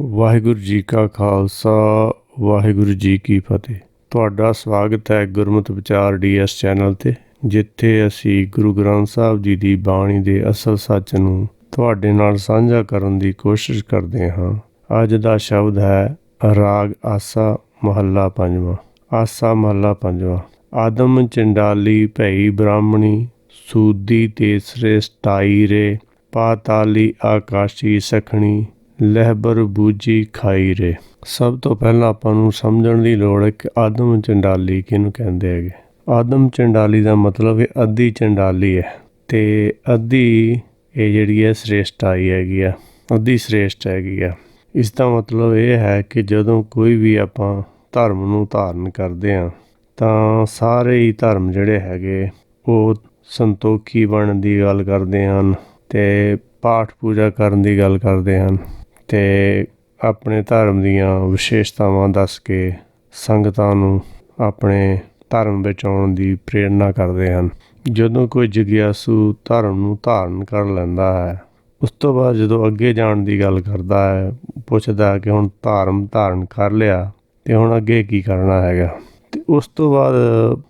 ਵਾਹਿਗੁਰੂ ਜੀ ਕਾ ਖਾਲਸਾ, ਵਾਹਿਗੁਰੂ ਜੀ ਕੀ ਫਤਿਹ। ਤੁਹਾਡਾ ਸਵਾਗਤ ਹੈ ਗੁਰਮਤਿ ਵਿਚਾਰ ਡੀਐਸ ਚੈਨਲ ਤੇ, ਜਿੱਥੇ ਅਸੀਂ ਗੁਰੂ ਗ੍ਰੰਥ ਸਾਹਿਬ ਜੀ ਦੀ ਬਾਣੀ ਦੇ ਅਸਲ ਸੱਚ ਨੂੰ ਤੁਹਾਡੇ ਨਾਲ ਸਾਂਝਾ ਕਰਨ ਦੀ ਕੋਸ਼ਿਸ਼ ਕਰਦੇ ਹਾਂ। ਅੱਜ ਦਾ ਸ਼ਬਦ ਹੈ, ਰਾਗ ਆਸਾ ਮਹੱਲਾ ਪੰਜਵਾਂ। ਆਸਾ ਮਹੱਲਾ ਪੰਜਵਾਂ। ਆਦਮ ਚੰਡਾਲੀ ਭਈ ਬ੍ਰਾਹਮਣੀ, ਸੂਦੀ ਤੇਸਰੇ ਸਟਾਈ ਰੇ, ਪਾਤਾਲੀ ਆਕਾਸ਼ੀ ਸਖਣੀ ਲਹਿਬਰ ਬੂਜੀ ਖਾਈ ਰੇ। ਸਭ ਤੋਂ ਪਹਿਲਾਂ ਆਪਾਂ ਨੂੰ ਸਮਝਣ ਦੀ ਲੋੜ ਹੈ ਕਿ ਆਦਮ ਚੰਡਾਲੀ ਕਿਹਨੂੰ ਕਹਿੰਦੇ ਹੈਗੇ? ਆਦਮ ਚੰਡਾਲੀ ਦਾ ਮਤਲਬ ਹੈ ਅੱਧੀ ਚੰਡਾਲੀ ਹੈ ਤੇ ਅੱਧੀ ਇਹ ਜਿਹੜੀ ਹੈ ਸ੍ਰੇਸ਼ਟ ਆਈ ਹੈਗੀ ਆ, ਅੱਧੀ ਸ੍ਰੇਸ਼ਟ ਹੈਗੀ ਆ। ਇਸ ਦਾ ਮਤਲਬ ਇਹ ਹੈ ਕਿ ਜਦੋਂ ਕੋਈ ਵੀ ਆਪਾਂ ਧਰਮ ਨੂੰ ਧਾਰਨ ਕਰਦੇ ਆ ਤਾਂ ਸਾਰੇ ਹੀ ਧਰਮ ਜਿਹੜੇ ਹੈਗੇ, ਉਹ ਸੰਤੋਖੀ ਬਣਨ ਦੀ ਗੱਲ ਕਰਦੇ ਹਨ ਤੇ ਪਾਠ ਪੂਜਾ ਕਰਨ ਦੀ ਗੱਲ ਕਰਦੇ ਹਨ। ਤੇ ਆਪਣੇ ਧਰਮ ਦੀਆਂ ਵਿਸ਼ੇਸ਼ਤਾਵਾਂ ਦੱਸ ਕੇ ਸੰਗਤਾਂ ਨੂੰ ਆਪਣੇ ਧਰਮ ਵਿੱਚ ਆਉਣ ਦੀ ਪ੍ਰੇਰਣਾ ਕਰਦੇ ਹਨ। ਜਦੋਂ ਕੋਈ ਜਿਗਿਆਸੂ ਧਰਮ ਨੂੰ ਧਾਰਨ ਕਰ ਲੈਂਦਾ ਹੈ, ਉਸ ਤੋਂ ਬਾਅਦ ਜਦੋਂ ਅੱਗੇ ਜਾਣ ਦੀ ਗੱਲ ਕਰਦਾ ਹੈ, ਪੁੱਛਦਾ ਹੈ ਕਿ ਹੁਣ ਧਰਮ ਧਾਰਨ ਕਰ ਲਿਆ ਤੇ ਹੁਣ ਅੱਗੇ ਕੀ ਕਰਨਾ ਹੈਗਾ। ਤੇ ਉਸ ਤੋਂ ਬਾਅਦ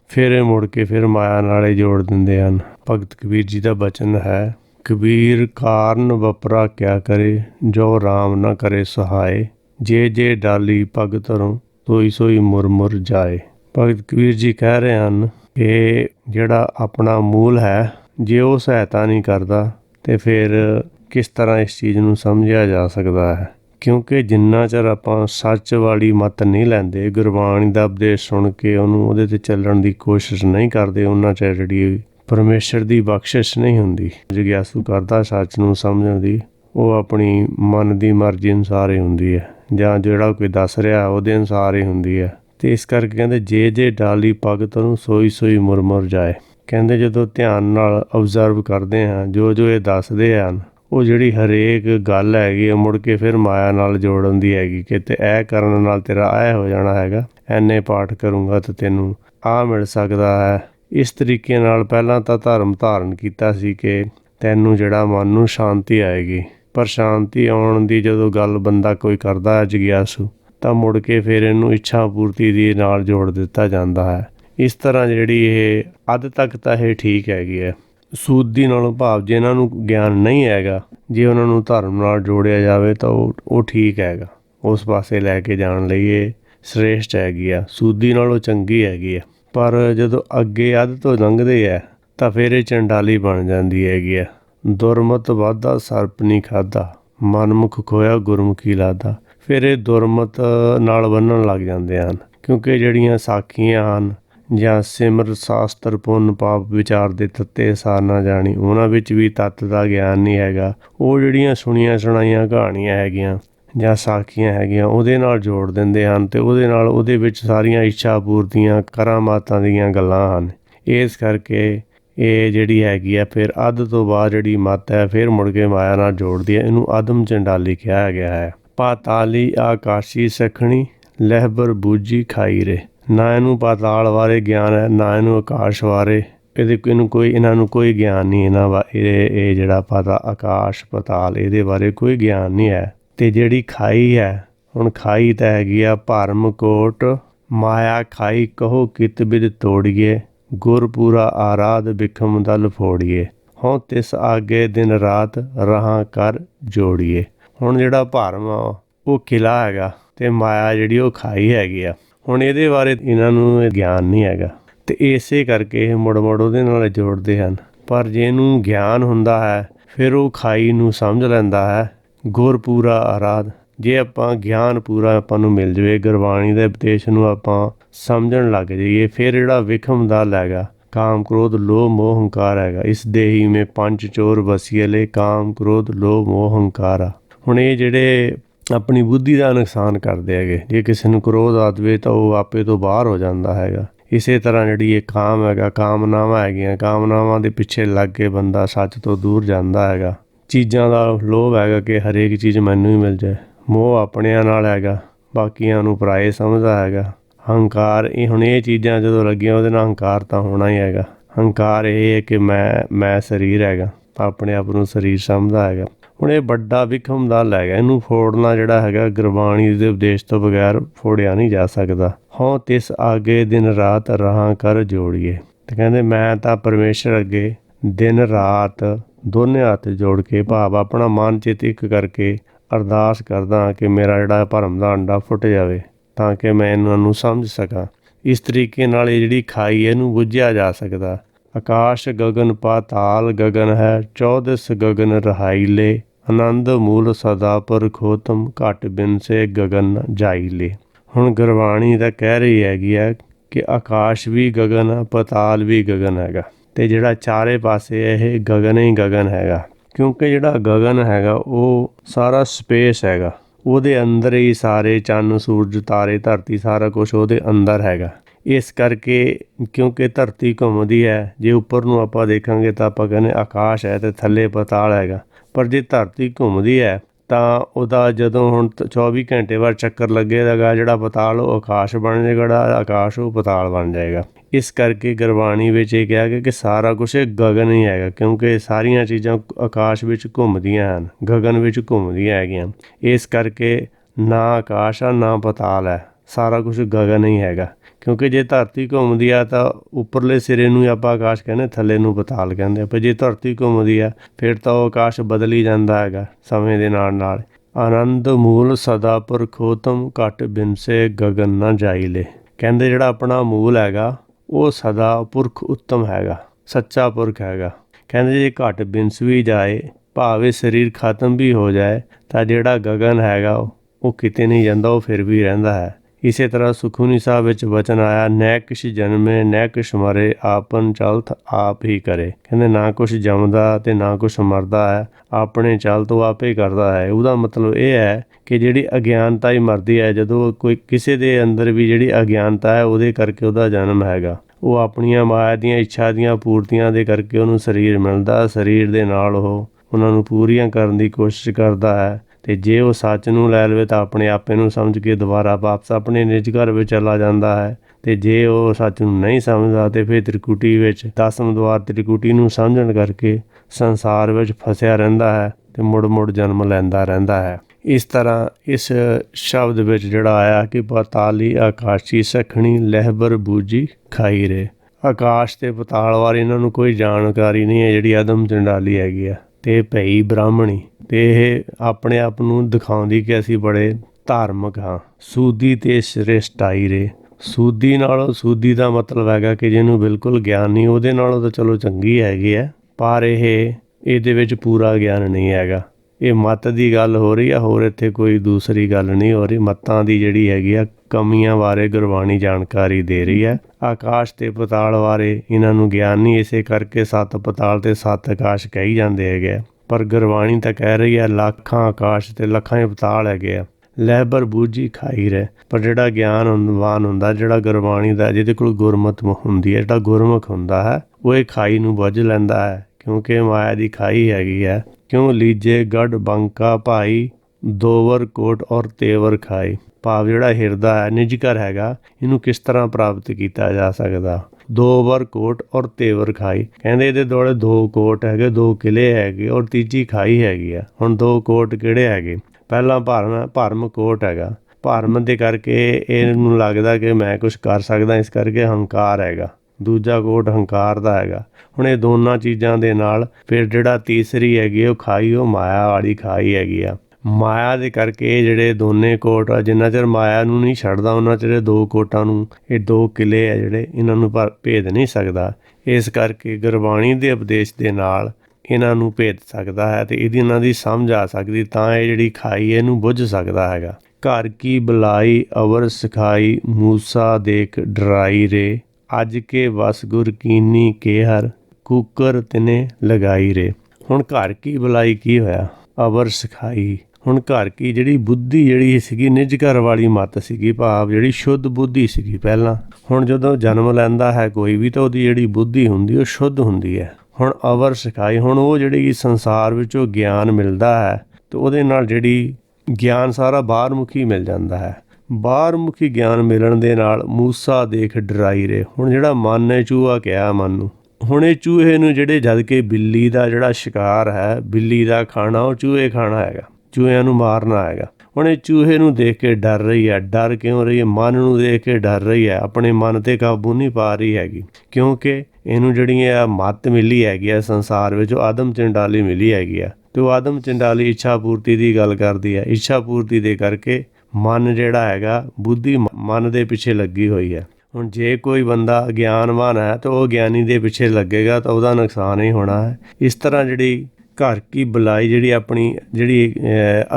ਫੇਰੇ ਮੁੜ ਕੇ ਫਿਰ ਮਾਇਆ ਨਾਲੇ ਜੋੜ ਦਿੰਦੇ ਹਨ। ਭਗਤ ਕਬੀਰ ਜੀ ਦਾ ਬਚਨ ਹੈ ਕਬੀਰ ਕਾਰਨ ਵਪਰਾ ਕਿਆ ਕਰੇ, ਜੋ RAM ਨਾ ਕਰੇ ਸਹਾਏ। ਜੇ ਜੇ ਡਾਲੀ ਭਗਤਰੋਂ ਸੋਈ ਸੋਈ ਮੁਰਮੁਰ ਜਾਏ। ਭਗਤ ਕਬੀਰ ਜੀ ਕਹਿ ਰਹੇ ਹਨ ਕਿ ਜਿਹੜਾ ਆਪਣਾ ਮੂਲ ਹੈ, ਜੇ ਉਹ ਸਹਾਇਤਾ ਨਹੀਂ ਕਰਦਾ, ਤੇ ਫਿਰ ਕਿਸ ਤਰ੍ਹਾਂ ਇਸ ਚੀਜ਼ ਨੂੰ ਸਮਝਿਆ ਜਾ ਸਕਦਾ ਹੈ? ਕਿਉਂਕਿ ਜਿੰਨਾ ਚਿਰ ਆਪਾਂ ਸੱਚ ਵਾਲੀ ਮਤ ਨਹੀਂ ਲੈਂਦੇ, ਗੁਰਬਾਣੀ ਦਾ ਉਪਦੇਸ਼ ਸੁਣ ਕੇ ਉਹਨੂੰ ਉਹਦੇ ਤੇ ਚੱਲਣ ਦੀ ਕੋਸ਼ਿਸ਼ ਨਹੀਂ ਕਰਦੇ, ਉਹਨਾਂ ਚਿਰ ਜਿਹੜੀ ਪਰਮੇਸ਼ਰ ਦੀ ਬਖਸ਼ਿਸ਼ ਨਹੀਂ ਹੁੰਦੀ। ਜਿਗਿਆਸੂ ਕਰਦਾ ਸੱਚ ਨੂੰ ਸਮਝਣ ਦੀ, ਉਹ ਆਪਣੀ ਮਨ ਦੀ ਮਰਜ਼ੀ ਅਨੁਸਾਰ ਹੀ ਹੁੰਦੀ ਹੈ, ਜਾਂ ਜਿਹੜਾ ਕੋਈ ਦੱਸ ਰਿਹਾ ਉਹਦੇ ਅਨੁਸਾਰ ਹੀ ਹੁੰਦੀ ਹੈ। ਤੇ ਇਸ ਕਰਕੇ ਕਹਿੰਦੇ, ਜੇ ਜੇ ਡਾਲੀ ਭਗਤ ਨੂੰ ਸੋਈ ਸੋਈ ਮੁਰਮੁਰ ਜਾਏ। ਕਹਿੰਦੇ, ਜਦੋਂ ਧਿਆਨ ਨਾਲ ਆਬਜ਼ਰਵ ਕਰਦੇ ਹਾਂ, ਜੋ ਜੋ ਇਹ ਦੱਸਦੇ ਹਨ, ਉਹ ਜਿਹੜੀ ਹਰੇਕ ਗੱਲ ਹੈਗੀ, ਉਹ ਮੁੜ ਕੇ ਫਿਰ ਮਾਇਆ ਨਾਲ ਜੋੜਨ ਦੀ ਹੈਗੀ, ਕਿ ਤੇ ਇਹ ਕਰਨ ਨਾਲ ਤੇਰਾ ਇਹ ਹੋ ਜਾਣਾ ਹੈਗਾ, ਐਨੇ ਪਾਠ ਕਰੂੰਗਾ ਤਾਂ ਤੈਨੂੰ ਆ ਮਿਲ ਸਕਦਾ ਹੈ। ਇਸ ਤਰੀਕੇ ਨਾਲ ਪਹਿਲਾਂ ਤਾਂ ਧਰਮ ਧਾਰਨ ਕੀਤਾ ਸੀ ਕਿ ਤੈਨੂੰ ਜਿਹੜਾ ਮਨ ਨੂੰ ਸ਼ਾਂਤੀ ਆਏਗੀ, ਪਰ ਸ਼ਾਂਤੀ ਆਉਣ ਦੀ ਜਦੋਂ ਗੱਲ ਬੰਦਾ ਕੋਈ ਕਰਦਾ ਹੈ ਜਗਿਆਸੂ, ਤਾਂ ਮੁੜ ਕੇ ਫਿਰ ਇਹਨੂੰ ਇੱਛਾ ਪੂਰਤੀ ਦੀ ਨਾਲ ਜੋੜ ਦਿੱਤਾ ਜਾਂਦਾ ਹੈ। ਇਸ ਤਰ੍ਹਾਂ ਜਿਹੜੀ ਇਹ ਅੱਧ ਤੱਕ ਤਾਂ ਇਹ ਠੀਕ ਹੈਗੀ ਹੈ। ਸੂਦੀ ਨਾਲੋਂ ਭਾਵ ਜੇ ਇਹਨਾਂ ਨੂੰ ਗਿਆਨ ਨਹੀਂ ਹੈਗਾ, ਜੇ ਉਹਨਾਂ ਨੂੰ ਧਰਮ ਨਾਲ ਜੋੜਿਆ ਜਾਵੇ ਤਾਂ ਉਹ ਉਹ ਠੀਕ ਹੈਗਾ। ਉਸ ਪਾਸੇ ਲੈ ਕੇ ਜਾਣ ਲਈ ਇਹ ਸ੍ਰੇਸ਼ਟ ਹੈਗੀ ਆ। ਸੂਦੀ ਨਾਲੋਂ ਚੰਗੀ ਹੈਗੀ ਆ। ਪਰ ਜਦੋਂ ਅੱਗੇ ਅੱਧ ਤੋਂ ਲੰਘਦੇ ਆ ਤਾਂ ਫਿਰ ਇਹ ਚੰਡਾਲੀ ਬਣ ਜਾਂਦੀ ਹੈਗੀ ਆ ਦੁਰਮਤ ਵਾਦਾ ਸਰਪ ਨਹੀਂ ਖਾਦਾ ਮਨਮੁਖ ਖੋਇਆ, ਗੁਰਮੁਖੀ ਲਾਦਾ ਫਿਰ ਇਹ ਦੁਰਮਤ ਨਾਲ ਬੰਨਣ ਲੱਗ ਜਾਂਦੇ ਹਨ, ਕਿਉਂਕਿ ਜਿਹੜੀਆਂ ਸਾਖੀਆਂ ਹਨ ਜਾਂ ਸਿਮਰ ਸ਼ਾਸਤਰ ਪੁੰਨ ਪਾਪ ਵਿਚਾਰ ਦੇ ਤੱਤੇ ਸਾਰ ਨਾ ਜਾਣੀ, ਉਹਨਾਂ ਵਿੱਚ ਵੀ ਤੱਤ ਦਾ ਗਿਆਨ ਨਹੀਂ ਹੈਗਾ। ਉਹ ਜਿਹੜੀਆਂ ਸੁਣੀਆਂ ਸੁਣਾਈਆਂ ਕਹਾਣੀਆਂ ਹੈਗੀਆਂ ਜਾਂ ਸਾਖੀਆਂ ਹੈਗੀਆਂ, ਉਹਦੇ ਨਾਲ ਜੋੜ ਦਿੰਦੇ ਹਨ ਤੇ ਉਹਦੇ ਨਾਲ ਉਹਦੇ ਵਿੱਚ ਸਾਰੀਆਂ ਇੱਛਾ ਪੂਰਤੀਆਂ ਕਰਾਮਾਤਾਂ ਦੀਆਂ ਗੱਲਾਂ ਹਨ। ਇਸ ਕਰਕੇ ਇਹ ਜਿਹੜੀ ਹੈਗੀ ਆ, ਫਿਰ ਅੱਧ ਤੋਂ ਬਾਅਦ ਜਿਹੜੀ ਮਤ ਹੈ, ਫਿਰ ਮੁੜ ਕੇ ਮਾਇਆ ਨਾਲ ਜੋੜਦੀ ਹੈ। ਇਹਨੂੰ ਆਦਮ ਚੰਡਾਲੀ ਕਿਹਾ ਗਿਆ ਹੈ। ਪਾਤਾਲੀ ਆਕਾਸ਼ੀ ਸਖਣੀ ਲਹਿਬਰ ਬੂਜੀ ਖਾਈ ਰੇ। ਨਾ ਇਹਨੂੰ ਪਾਤਾਲ ਬਾਰੇ ਗਿਆਨ ਹੈ, ਨਾ ਇਹਨੂੰ ਆਕਾਸ਼ ਬਾਰੇ। ਇਹਦੇ ਇਹਨੂੰ ਕੋਈ, ਇਹਨਾਂ ਨੂੰ ਕੋਈ ਗਿਆਨ ਨਹੀਂ, ਇਹਨਾਂ ਬਾ ਇਹ ਇਹ ਜਿਹੜਾ ਪਤਾ, ਆਕਾਸ਼ ਪਤਾਲ, ਇਹਦੇ ਬਾਰੇ ਕੋਈ ਗਿਆਨ ਨਹੀਂ ਹੈ। ਤੇ ਜਿਹੜੀ ਖਾਈ ਹੈ, ਹੁਣ ਖਾਈ ਤਾਂ ਹੈਗੀ ਆ ਭਰਮ ਕੋਟ ਮਾਇਆ ਖਾਈ ਕਹੋ ਕਿਤ ਬਿਦ ਤੋੜੀਏ ਗੁਰਪੂਰਾ ਆਰਾਧ ਬਿਖਮ ਦਲ ਫੋੜੀਏ, ਹਉ ਤਿਸ ਆਗੇ ਦਿਨ ਰਾਤ ਰਹਾ ਕਰ ਜੋੜੀਏ। ਹੁਣ ਜਿਹੜਾ ਭਰਮ ਆ, ਉਹ ਕਿਲਾ ਹੈਗਾ ਤੇ ਮਾਇਆ ਜਿਹੜੀ ਉਹ ਖਾਈ ਹੈਗੀ ਆ। ਹੁਣ ਇਹਦੇ ਬਾਰੇ ਇਹਨਾਂ ਨੂੰ ਗਿਆਨ ਨਹੀਂ ਹੈਗਾ ਤੇ ਇਸੇ ਕਰਕੇ ਇਹ ਮੁੜ ਮੁੜ ਉਹਦੇ ਨਾਲ ਜੋੜਦੇ ਹਨ। ਪਰ ਜੇ ਇਹਨੂੰ ਗਿਆਨ ਹੁੰਦਾ ਹੈ, ਫਿਰ ਉਹ ਖਾਈ ਨੂੰ ਸਮਝ ਲੈਂਦਾ ਹੈ ਗੁਰ ਪੂਰਾ ਆਰਾਧ। ਜੇ ਆਪਾਂ ਗਿਆਨ ਪੂਰਾ ਆਪਾਂ ਨੂੰ ਮਿਲ ਜਵੇ, ਗੁਰਬਾਣੀ ਦੇ ਉਪਦੇਸ਼ ਨੂੰ ਆਪਾਂ ਸਮਝਣ ਲੱਗ ਜਾਈਏ, ਫਿਰ ਜਿਹੜਾ ਵਿਖਮ ਦਾ ਲੈਗਾ ਕਾਮ, ਕ੍ਰੋਧ, ਲੋਭ, ਮੋਹ, ਹੰਕਾਰ ਹੈਗਾ, ਇਸ ਦੇਹੀ ਮੇ ਪੰਜ ਚੋਰ ਵਸੀਲੇ ਕਾਮ, ਕ੍ਰੋਧ, ਲੋਭ, ਮੋਹ, ਹੰਕਾਰਾ ਹੁਣ ਇਹ ਜਿਹੜੇ ਆਪਣੀ ਬੁੱਧੀ ਦਾ ਨੁਕਸਾਨ ਕਰਦੇ ਹੈਗੇ, ਜੇ ਕਿਸੇ ਨੂੰ ਕ੍ਰੋਧ ਆਦਵੇ ਤਾਂ ਉਹ ਆਪੇ ਤੋਂ ਬਾਹਰ ਹੋ ਜਾਂਦਾ ਹੈਗਾ। ਇਸੇ ਤਰ੍ਹਾਂ ਜਿਹੜੀ ਇਹ ਕਾਮ ਹੈਗਾ, ਕਾਮਨਾਵਾਂ ਹੈਗੀਆਂ, ਕਾਮਨਾਵਾਂ ਦੇ ਪਿੱਛੇ ਲੱਗ ਕੇ ਬੰਦਾ ਸੱਚ ਤੋਂ ਦੂਰ ਜਾਂਦਾ ਹੈਗਾ। ਚੀਜ਼ਾਂ ਦਾ ਲੋਭ ਹੈਗਾ ਕਿ ਹਰੇਕ ਚੀਜ਼ ਮੈਨੂੰ ਹੀ ਮਿਲ ਜਾਏ। ਮੋਹ ਆਪਣਿਆਂ ਨਾਲ ਹੈਗਾ, ਬਾਕੀਆਂ ਨੂੰ ਪਰਾਏ ਸਮਝਦਾ ਹੈਗਾ। ਹੰਕਾਰ ਇਹ ਹੁਣ ਇਹ ਚੀਜ਼ਾਂ ਜਦੋਂ ਲੱਗੀਆਂ ਉਹਦੇ ਨਾਲ ਹੰਕਾਰ ਤਾਂ ਹੋਣਾ ਹੀ ਹੈਗਾ। ਹੰਕਾਰ ਇਹ ਹੈ ਕਿ ਮੈਂ ਮੈਂ ਸਰੀਰ ਹੈਗਾ, ਆਪਣੇ ਆਪ ਨੂੰ ਸਰੀਰ ਸਮਝਦਾ ਹੈਗਾ। ਹੁਣ ਇਹ ਵੱਡਾ ਵਿਖਮ ਦਾ ਲੈ ਗਿਆ ਇਹਨੂੰ ਫੋੜਨਾ ਜਿਹੜਾ ਹੈਗਾ ਗੁਰਬਾਣੀ ਦੇ ਉਪਦੇਸ਼ ਤੋਂ ਬਗੈਰ ਫੋੜਿਆ ਨਹੀਂ ਜਾ ਸਕਦਾ। ਹਉ ਤਿਸ ਆਗੇ ਦਿਨ ਰਾਤ ਰਹਾ ਕਰ ਜੋੜੀਏ। ਤੇ ਕਹਿੰਦੇ, ਮੈਂ ਤਾਂ ਪਰਮੇਸ਼ਰ ਅੱਗੇ ਦਿਨ ਰਾਤ ਦੋਨੇ ਹੱਥ ਜੋੜ ਕੇ ਭਾਵ ਆਪਣਾ ਮਨ ਚਿਤ ਇੱਕ ਕਰਕੇ ਅਰਦਾਸ ਕਰਦਾ ਕਿ ਮੇਰਾ ਜਿਹੜਾ ਭਰਮ ਦਾ ਅੰਡਾ ਫੁੱਟ ਜਾਵੇ ਤਾਂ ਕਿ ਮੈਂ ਇਹਨਾਂ ਨੂੰ ਸਮਝ ਸਕਾਂ। ਇਸ ਤਰੀਕੇ ਨਾਲ ਇਹ ਜਿਹੜੀ ਖਾਈ ਇਹਨੂੰ ਬੁੱਝਿਆ ਜਾ ਸਕਦਾ। ਆਕਾਸ਼ ਗगन ਪਾਤਾਲ ਗਗਨ ਹੈ, ਚੌਦਸ ਗगन ਰਹਾਈਲੇ, ਆਨੰਦ ਮੂਲ ਸਦਾ ਪਰ ਖੋਤਮ ਘਟ ਬਿਨ ਸੇ ਜਾਈ ਜਾਈਲੇ। ਹੁਣ ਗੁਰਬਾਣੀ ਦਾ ਕਹਿ ਰਹੀ ਹੈਗੀ ਆ ਕਿ ਆਕਾਸ਼ ਵੀ ਗਗਨ ਹੈ, ਪਾਤਾਲ ਵੀ ਗਗਨ ਹੈਗਾ। ਤੇ ਜਿਹੜਾ ਚਾਰੇ ਪਾਸੇ ਇਹ ਗਗਨ ਹੀ ਗਗਨ ਹੈਗਾ। ਕਿਉਂਕਿ ਜਿਹੜਾ ਗਗਨ ਹੈਗਾ, ਉਹ ਸਾਰਾ ਸਪੇਸ ਹੈਗਾ। ਉਹਦੇ ਅੰਦਰ ਹੀ ਸਾਰੇ ਚੰਨ, ਸੂਰਜ, ਤਾਰੇ, ਧਰਤੀ, ਸਾਰਾ ਕੁਝ ਉਹਦੇ ਅੰਦਰ ਹੈਗਾ। ਇਸ ਕਰਕੇ ਕਿਉਂਕਿ ਧਰਤੀ ਘੁੰਮਦੀ ਹੈ, ਜੇ ਉੱਪਰ ਨੂੰ ਆਪਾਂ ਦੇਖਾਂਗੇ ਤਾਂ ਆਪਾਂ ਕਹਿੰਦੇ ਆਕਾਸ਼ ਹੈ ਤੇ ਥੱਲੇ ਪਤਾਲ ਹੈਗਾ। ਪਰ ਜੇ ਧਰਤੀ ਘੁੰਮਦੀ ਹੈ, ਤਾਂ ਉਹਦਾ ਜਦੋਂ ਹੁਣ 24 ਘੰਟੇ ਬਾਅਦ ਚੱਕਰ ਲੱਗੇਗਾ, ਜਿਹੜਾ ਪਤਾਲ ਉਹ ਆਕਾਸ਼ ਬਣ ਜਾਏਗਾ ਆਕਾਸ਼ ਉਹ ਪਤਾਲ ਬਣ ਜਾਏਗਾ। ਇਸ ਕਰਕੇ ਗੁਰਬਾਣੀ ਵਿੱਚ ਇਹ ਕਿਹਾ ਕਿ ਸਾਰਾ ਕੁਝ ਗਗਨ ਹੀ ਹੈਗਾ, ਕਿਉਂਕਿ ਸਾਰੀਆਂ ਚੀਜ਼ਾਂ ਆਕਾਸ਼ ਵਿੱਚ ਘੁੰਮਦੀਆਂ ਹਨ, ਗਗਨ ਵਿੱਚ ਘੁੰਮਦੀਆਂ ਹੈਗੀਆਂ। ਇਸ ਕਰਕੇ ਨਾ ਆਕਾਸ਼ ਆ, ਨਾ ਪਤਾਲ ਹੈ, ਸਾਰਾ ਕੁਝ ਗਗਨ ਹੀ ਹੈਗਾ। ਕਿਉਂਕਿ ਜੇ ਧਰਤੀ ਘੁੰਮਦੀ ਆ ਤਾਂ ਉੱਪਰਲੇ ਸਿਰੇ ਨੂੰ ਆਪਾਂ ਆਕਾਸ਼ ਕਹਿੰਦੇ, ਥੱਲੇ ਨੂੰ ਪਤਾਲ ਕਹਿੰਦੇ। ਆ ਪਰ ਜੇ ਧਰਤੀ ਘੁੰਮਦੀ ਆ, ਫਿਰ ਤਾਂ ਉਹ ਆਕਾਸ਼ ਬਦਲੀ ਜਾਂਦਾ ਹੈਗਾ ਸਮੇਂ ਦੇ ਨਾਲ ਨਾਲ। ਆਨੰਦ ਮੂਲ ਸਦਾ ਪੁਰਖੋਤਮ ਘਟ ਬਿਨਸੇ ਗਗਨ ਨਾ ਜਾਈ ਜਾਈਲੇ। ਕਹਿੰਦੇ ਜਿਹੜਾ ਆਪਣਾ ਮੂਲ ਹੈਗਾ ਉਹ ਸਦਾ ਪੁਰਖ ਉੱਤਮ ਹੈਗਾ, ਸੱਚਾ ਪੁਰਖ ਹੈਗਾ। ਕਹਿੰਦੇ ਜੇ ਘਟ ਬਿੰਸ ਵੀ ਜਾਏ, ਭਾਵੇਂ ਸਰੀਰ ਖਤਮ ਵੀ ਹੋ ਜਾਏ, ਤਾਂ ਜਿਹੜਾ ਗगन ਹੈਗਾ ਉਹ ਕਿਤੇ ਨਹੀਂ ਜਾਂਦਾ, ਉਹ ਫਿਰ ਵੀ ਰਹਿੰਦਾ ਹੈ। ਇਸੇ ਤਰ੍ਹਾਂ ਸੁਖੂਨੀ ਸਾਹਿਬ ਵਿੱਚ ਵਚਨ ਆਇਆ ਨੈ ਕਿਛ ਜਨਮੇ ਨੈ ਕਿਛ ਮਰੇ, ਆਪਨ ਚਲਤ ਆਪ ਹੀ ਕਰੇ। ਕਹਿੰਦੇ, ਨਾ ਕੁਛ ਜੰਮਦਾ ਤੇ ਨਾ ਕੁਛ ਮਰਦਾ ਹੈ, ਆਪਣੇ ਚਲ ਤੋਂ ਆਪੇ ਹੀ ਕਰਦਾ ਹੈ। ਉਹਦਾ ਮਤਲਬ ਇਹ ਹੈ ਕਿ ਜਿਹੜੀ ਅਗਿਆਨਤਾ ਹੀ ਮਰਦੀ ਹੈ, ਜਦੋਂ ਕੋਈ ਕਿਸੇ ਦੇ ਅੰਦਰ ਵੀ ਜਿਹੜੀ ਅਗਿਆਨਤਾ ਹੈ, ਉਹਦੇ ਕਰਕੇ ਉਹਦਾ ਜਨਮ ਹੈਗਾ। ਉਹ ਆਪਣੀਆਂ ਮਾਇਆ ਦੀਆਂ ਇੱਛਾ ਦੀਆਂ ਪੂਰਤੀਆਂ ਦੇ ਕਰਕੇ ਉਹਨੂੰ ਸਰੀਰ ਮਿਲਦਾ, ਸਰੀਰ ਦੇ ਨਾਲ ਉਹ ਉਹਨਾਂ ਨੂੰ ਪੂਰੀਆਂ ਕਰਨ ਦੀ ਕੋਸ਼ਿਸ਼ ਕਰਦਾ ਹੈ। ਤੇ ਜੇ ਉਹ ਸੱਚ ਨੂੰ ਲੈ ਲਵੇ ਤਾਂ ਆਪਣੇ ਆਪੇ ਨੂੰ ਸਮਝ ਕੇ ਦੁਬਾਰਾ ਵਾਪਸ ਆਪਣੇ ਨਿਜ ਘਰ ਵਿੱਚ ਚਲਾ ਜਾਂਦਾ ਹੈ। ਤੇ ਜੇ ਉਹ ਸੱਚ ਨੂੰ ਨਹੀਂ ਸਮਝਦਾ ਤੇ ਫਿਰ ਤ੍ਰਿਕੁਟੀ ਵਿੱਚ ਦਸਮ ਦਵਾਰ ਤ੍ਰਿਕੁਟੀ ਨੂੰ ਸਮਝਣ ਕਰਕੇ ਸੰਸਾਰ ਵਿੱਚ ਫਸਿਆ ਰਹਿੰਦਾ ਹੈ ਤੇ ਮੁੜ-ਮੁੜ ਜਨਮ ਲੈਂਦਾ ਰਹਿੰਦਾ ਹੈ। ਇਸ ਤਰ੍ਹਾਂ ਇਸ ਸ਼ਬਦ ਵਿੱਚ ਜਿਹੜਾ ਆਇਆ ਕਿ ਪਤਾਲੀ ਆਕਾਸ਼ੀ ਸਖਣੀ ਲਹਿਬਰ ਬੂਜੀ ਖਾਈ ਰੇ। ਆਕਾਸ਼ ਤੇ ਪਤਾਲ ਬਾਰੇ ਇਹਨਾਂ ਨੂੰ ਕੋਈ ਜਾਣਕਾਰੀ ਨਹੀਂ ਹੈ ਜਿਹੜੀ ਆਦਮ ਚੰਡਾਲੀ ਹੈਗੀ ਆ। ਤੇ ਭਈ ਬ੍ਰਾਹਮਣੀ ਤੇ ਇਹ ਆਪਣੇ ਆਪ ਨੂੰ ਦਿਖਾਉਂਦੀ ਕਿ ਅਸੀਂ ਬੜੇ ਧਾਰਮਿਕ ਹਾਂ। ਸੂਦੀ ਤੇ ਸ੍ਰੇਸ਼ਟਾਈ ਰੇ। ਸੂਦੀ ਨਾਲੋਂ ਸੂਦੀ ਦਾ ਮਤਲਬ ਹੈਗਾ ਕਿ ਜਿਹਨੂੰ ਬਿਲਕੁਲ ਗਿਆਨ ਨਹੀਂ, ਉਹਦੇ ਨਾਲੋਂ ਤਾਂ ਚਲੋ ਚੰਗੀ ਹੈਗੀ ਹੈ, ਪਰ ਇਹ ਇਹਦੇ ਵਿੱਚ ਪੂਰਾ ਗਿਆਨ ਨਹੀਂ ਹੈਗਾ। ਇਹ ਮਤ ਦੀ ਗੱਲ ਹੋ ਰਹੀ ਆ ਹੋਰ ਇੱਥੇ ਕੋਈ ਦੂਸਰੀ ਗੱਲ ਨਹੀਂ ਹੋ ਰਹੀ। ਮਤਾਂ ਦੀ ਜਿਹੜੀ ਹੈਗੀ ਆ, ਕਮੀਆਂ ਬਾਰੇ ਗੁਰਬਾਣੀ ਜਾਣਕਾਰੀ ਦੇ ਰਹੀ ਹੈ। ਆਕਾਸ਼ ਤੇ ਪਤਾਲ ਬਾਰੇ ਇਹਨਾਂ ਨੂੰ ਗਿਆਨ ਨਹੀਂ, ਇਸੇ ਕਰਕੇ ਸੱਤ ਪਤਾਲ ਤੇ ਸੱਤ ਆਕਾਸ਼ ਕਹੀ ਜਾਂਦੇ ਹੈਗੇ ਆ। ਪਰ ਗੁਰਬਾਣੀ ਤਾਂ ਕਹਿ ਰਹੀ ਹੈ, ਲੱਖਾਂ ਆਕਾਸ਼ ਤੇ ਲੱਖਾਂ ਹੀ ਪਤਾਲ ਹੈਗੇ ਆ। ਲੈਬਰ ਬੂਝੀ ਖਾਈ ਰਹਿ। ਪਰ ਜਿਹੜਾ ਗਿਆਨਵਾਨ ਹੁੰਦਾ, ਜਿਹੜਾ ਗੁਰਬਾਣੀ ਦਾ, ਜਿਹਦੇ ਕੋਲ ਗੁਰਮਤ ਹੁੰਦੀ ਹੈ, ਜਿਹੜਾ ਗੁਰਮੁਖ ਹੁੰਦਾ ਹੈ, ਉਹ ਇਹ ਖਾਈ ਨੂੰ ਬੁੱਝ ਲੈਂਦਾ ਹੈ। ਕਿਉਂਕਿ ਮਾਇਆ ਦੀ ਖਾਈ ਹੈਗੀ ਹੈ। ਕਿਉਂ ਲੀਜੇ ਗੜ ਬੰਕਾ ਭਾਈ, ਦੋਵਰ ਕੋਟ ਔਰ ਤੇਵਰ ਖਾਈ। ਭਾਵ ਜਿਹੜਾ ਹਿਰਦਾ ਹੈ ਨਿਜ ਘਰ ਹੈਗਾ, ਇਹਨੂੰ ਕਿਸ ਤਰ੍ਹਾਂ ਪ੍ਰਾਪਤ ਕੀਤਾ ਜਾ ਸਕਦਾ? ਦੋ ਵਰ ਕੋਟ ਔਰ ਤੇਵਰ ਖਾਈ। ਕਹਿੰਦੇ ਇਹਦੇ ਦੋਲੇ ਦੋ ਕੋਟ ਹੈਗੇ, ਦੋ ਕਿਲੇ ਹੈਗੇ ਔਰ ਤੀਜੀ ਖਾਈ ਹੈਗੀ ਆ। ਹੁਣ ਦੋ ਕੋਟ ਕਿਹੜੇ ਹੈਗੇ? ਪਹਿਲਾ ਭਰਮ ਹੈ ਭਰਮ ਕੋਟ ਹੈਗਾ। ਭਰਮ ਦੇ ਕਰਕੇ ਇਹਨੂੰ ਲੱਗਦਾ ਕਿ ਮੈਂ ਕੁਝ ਕਰ ਸਕਦਾ, ਇਸ ਕਰਕੇ ਹੰਕਾਰ ਹੈਗਾ। ਦੂਜਾ ਕੋਟ ਹੰਕਾਰ ਦਾ ਹੈਗਾ। ਹੁਣ ਇਹ ਦੋਨਾਂ ਚੀਜ਼ਾਂ ਦੇ ਨਾਲ ਫਿਰ ਜਿਹੜਾ ਤੀਸਰੀ ਹੈਗੀ, ਉਹ ਖਾਈ, ਉਹ ਮਾਇਆ ਵਾਲੀ ਖਾਈ ਹੈਗੀ ਆ। ਮਾਇਆ ਦੇ ਕਰਕੇ ਇਹ ਜਿਹੜੇ ਦੋਨੇ ਕੋਟ ਆ, ਜਿੰਨਾ ਚਿਰ ਮਾਇਆ ਨੂੰ ਨਹੀਂ ਛੱਡਦਾ, ਉਹਨਾਂ ਚਿਰ ਦੋ ਕੋਟਾਂ ਨੂੰ, ਇਹ ਦੋ ਕਿਲੇ ਆ ਜਿਹੜੇ ਇਹਨਾਂ ਨੂੰ ਪਰ ਭੇਦ ਨਹੀਂ ਸਕਦਾ। ਇਸ ਕਰਕੇ ਗੁਰਬਾਣੀ ਦੇ ਉਪਦੇਸ਼ ਦੇ ਨਾਲ ਇਹਨਾਂ ਨੂੰ ਭੇਦ ਸਕਦਾ ਹੈ ਤੇ ਇਹਦੀ ਇਹਨਾਂ ਦੀ ਸਮਝ ਆ ਸਕਦੀ, ਤਾਂ ਇਹ ਜਿਹੜੀ ਖਾਈ ਹੈ, ਇਹਨੂੰ ਬੁੱਝ ਸਕਦਾ ਹੈਗਾ। ਘਰ ਕੀ ਬੁਲਾਈ, ਅਵਰ ਸਿਖਾਈ, ਮੂਸਾ ਦੇਖ ਡਰਾਈ ਰੇ। ਅੱਜ ਕੇ ਵਸ ਗੁਰ ਕੀਨੀ ਕੇ ਹਰ ਕੂਕਰ ਤਿਨੇ ਲਗਾਈ ਰੇ। ਹੁਣ ਘਰ ਕੀ ਬੁਲਾਈ, ਕੀ ਹੋਇਆ? ਅਵਰ ਸਿਖਾਈ। ਹੁਣ ਘਰ ਕੀ, ਜਿਹੜੀ ਬੁੱਧੀ ਜਿਹੜੀ ਸੀਗੀ, ਨਿਜ ਘਰ ਵਾਲੀ ਮਤ ਸੀਗੀ ਭਾਵ, ਜਿਹੜੀ ਸ਼ੁੱਧ ਬੁੱਧੀ ਸੀਗੀ ਪਹਿਲਾਂ। ਹੁਣ ਜਦੋਂ ਜਨਮ ਲੈਂਦਾ ਹੈ ਕੋਈ ਵੀ, ਤਾਂ ਉਹਦੀ ਜਿਹੜੀ ਬੁੱਧੀ ਹੁੰਦੀ, ਉਹ ਸ਼ੁੱਧ ਹੁੰਦੀ ਹੈ। ਹੁਣ ਅਵਰ ਸਿਖਾਈ, ਹੁਣ ਉਹ ਜਿਹੜੀ ਸੰਸਾਰ ਵਿੱਚੋਂ ਗਿਆਨ ਮਿਲਦਾ ਹੈ, ਤੇ ਉਹਦੇ ਨਾਲ ਜਿਹੜੀ ਗਿਆਨ ਸਾਰਾ ਬਾਹਰਮੁਖੀ ਮਿਲ ਜਾਂਦਾ ਹੈ। ਬਾਹਰਮੁਖੀ ਗਿਆਨ ਮਿਲਣ ਦੇ ਨਾਲ ਮੂਸਾ ਦੇਖ ਡਰਾਈ ਰੇ। ਹੁਣ ਜਿਹੜਾ ਮਨ ਨੇ ਚੂਹਾ ਕਿਹਾ ਮਨ ਨੂੰ, ਹੁਣ ਇਹ ਚੂਹੇ ਨੂੰ ਜਿਹੜੇ ਜਦ ਕਿ ਬਿੱਲੀ ਦਾ ਜਿਹੜਾ ਸ਼ਿਕਾਰ ਹੈ, ਬਿੱਲੀ ਦਾ ਖਾਣਾ, ਉਹ ਚੂਹੇ ਖਾਣਾ ਹੈਗਾ। ਚੂਹਿਆਂ ਨੂੰ ਮਾਰਨਾ ਹੈਗਾ ਹੁਣ ਇਹ ਚੂਹੇ ਨੂੰ ਦੇਖ ਕੇ ਡਰ ਰਹੀ ਹੈ। ਡਰ ਕਿਉਂ ਰਹੀ ਹੈ? ਮਨ ਨੂੰ ਦੇਖ ਕੇ ਡਰ ਰਹੀ ਹੈ। ਆਪਣੇ ਮਨ ਤੇ ਕਾਬੂ ਨਹੀਂ ਪਾ ਰਹੀ ਹੈਗੀ। ਕਿਉਂਕਿ ਇਹਨੂੰ ਜਿਹੜੀ ਆ ਮੱਤ ਮਿਲੀ ਹੈਗੀ ਆ ਸੰਸਾਰ ਵਿੱਚ, ਉਹ ਆਦਮ ਚੰਡਾਲੀ ਮਿਲੀ ਹੈਗੀ ਆ ਤੇ ਉਹ ਆਦਮ ਚੰਡਾਲੀ ਇੱਛਾ ਪੂਰਤੀ ਦੀ ਗੱਲ ਕਰਦੀ ਹੈ। ਇੱਛਾ ਪੂਰਤੀ ਦੇ ਕਰਕੇ ਮਨ ਜਿਹੜਾ ਹੈਗਾ, ਬੁੱਧੀ ਮ- ਮਨ ਦੇ ਪਿੱਛੇ ਲੱਗੀ ਹੋਈ ਹੈ। ਹੁਣ ਜੇ ਕੋਈ ਬੰਦਾ ਗਿਆਨਵਾਨ ਹੈ, ਤਾਂ ਉਹ ਗਿਆਨੀ ਦੇ ਪਿੱਛੇ ਲੱਗੇਗਾ, ਤਾਂ ਉਹਦਾ ਨੁਕਸਾਨ ਹੀ ਹੋਣਾ ਹੈ। ਇਸ ਤਰ੍ਹਾਂ ਜਿਹੜੀ ਘਰ ਕੀ ਬੁਲਾਈ ਜਿਹੜੀ ਆਪਣੀ, ਜਿਹੜੀ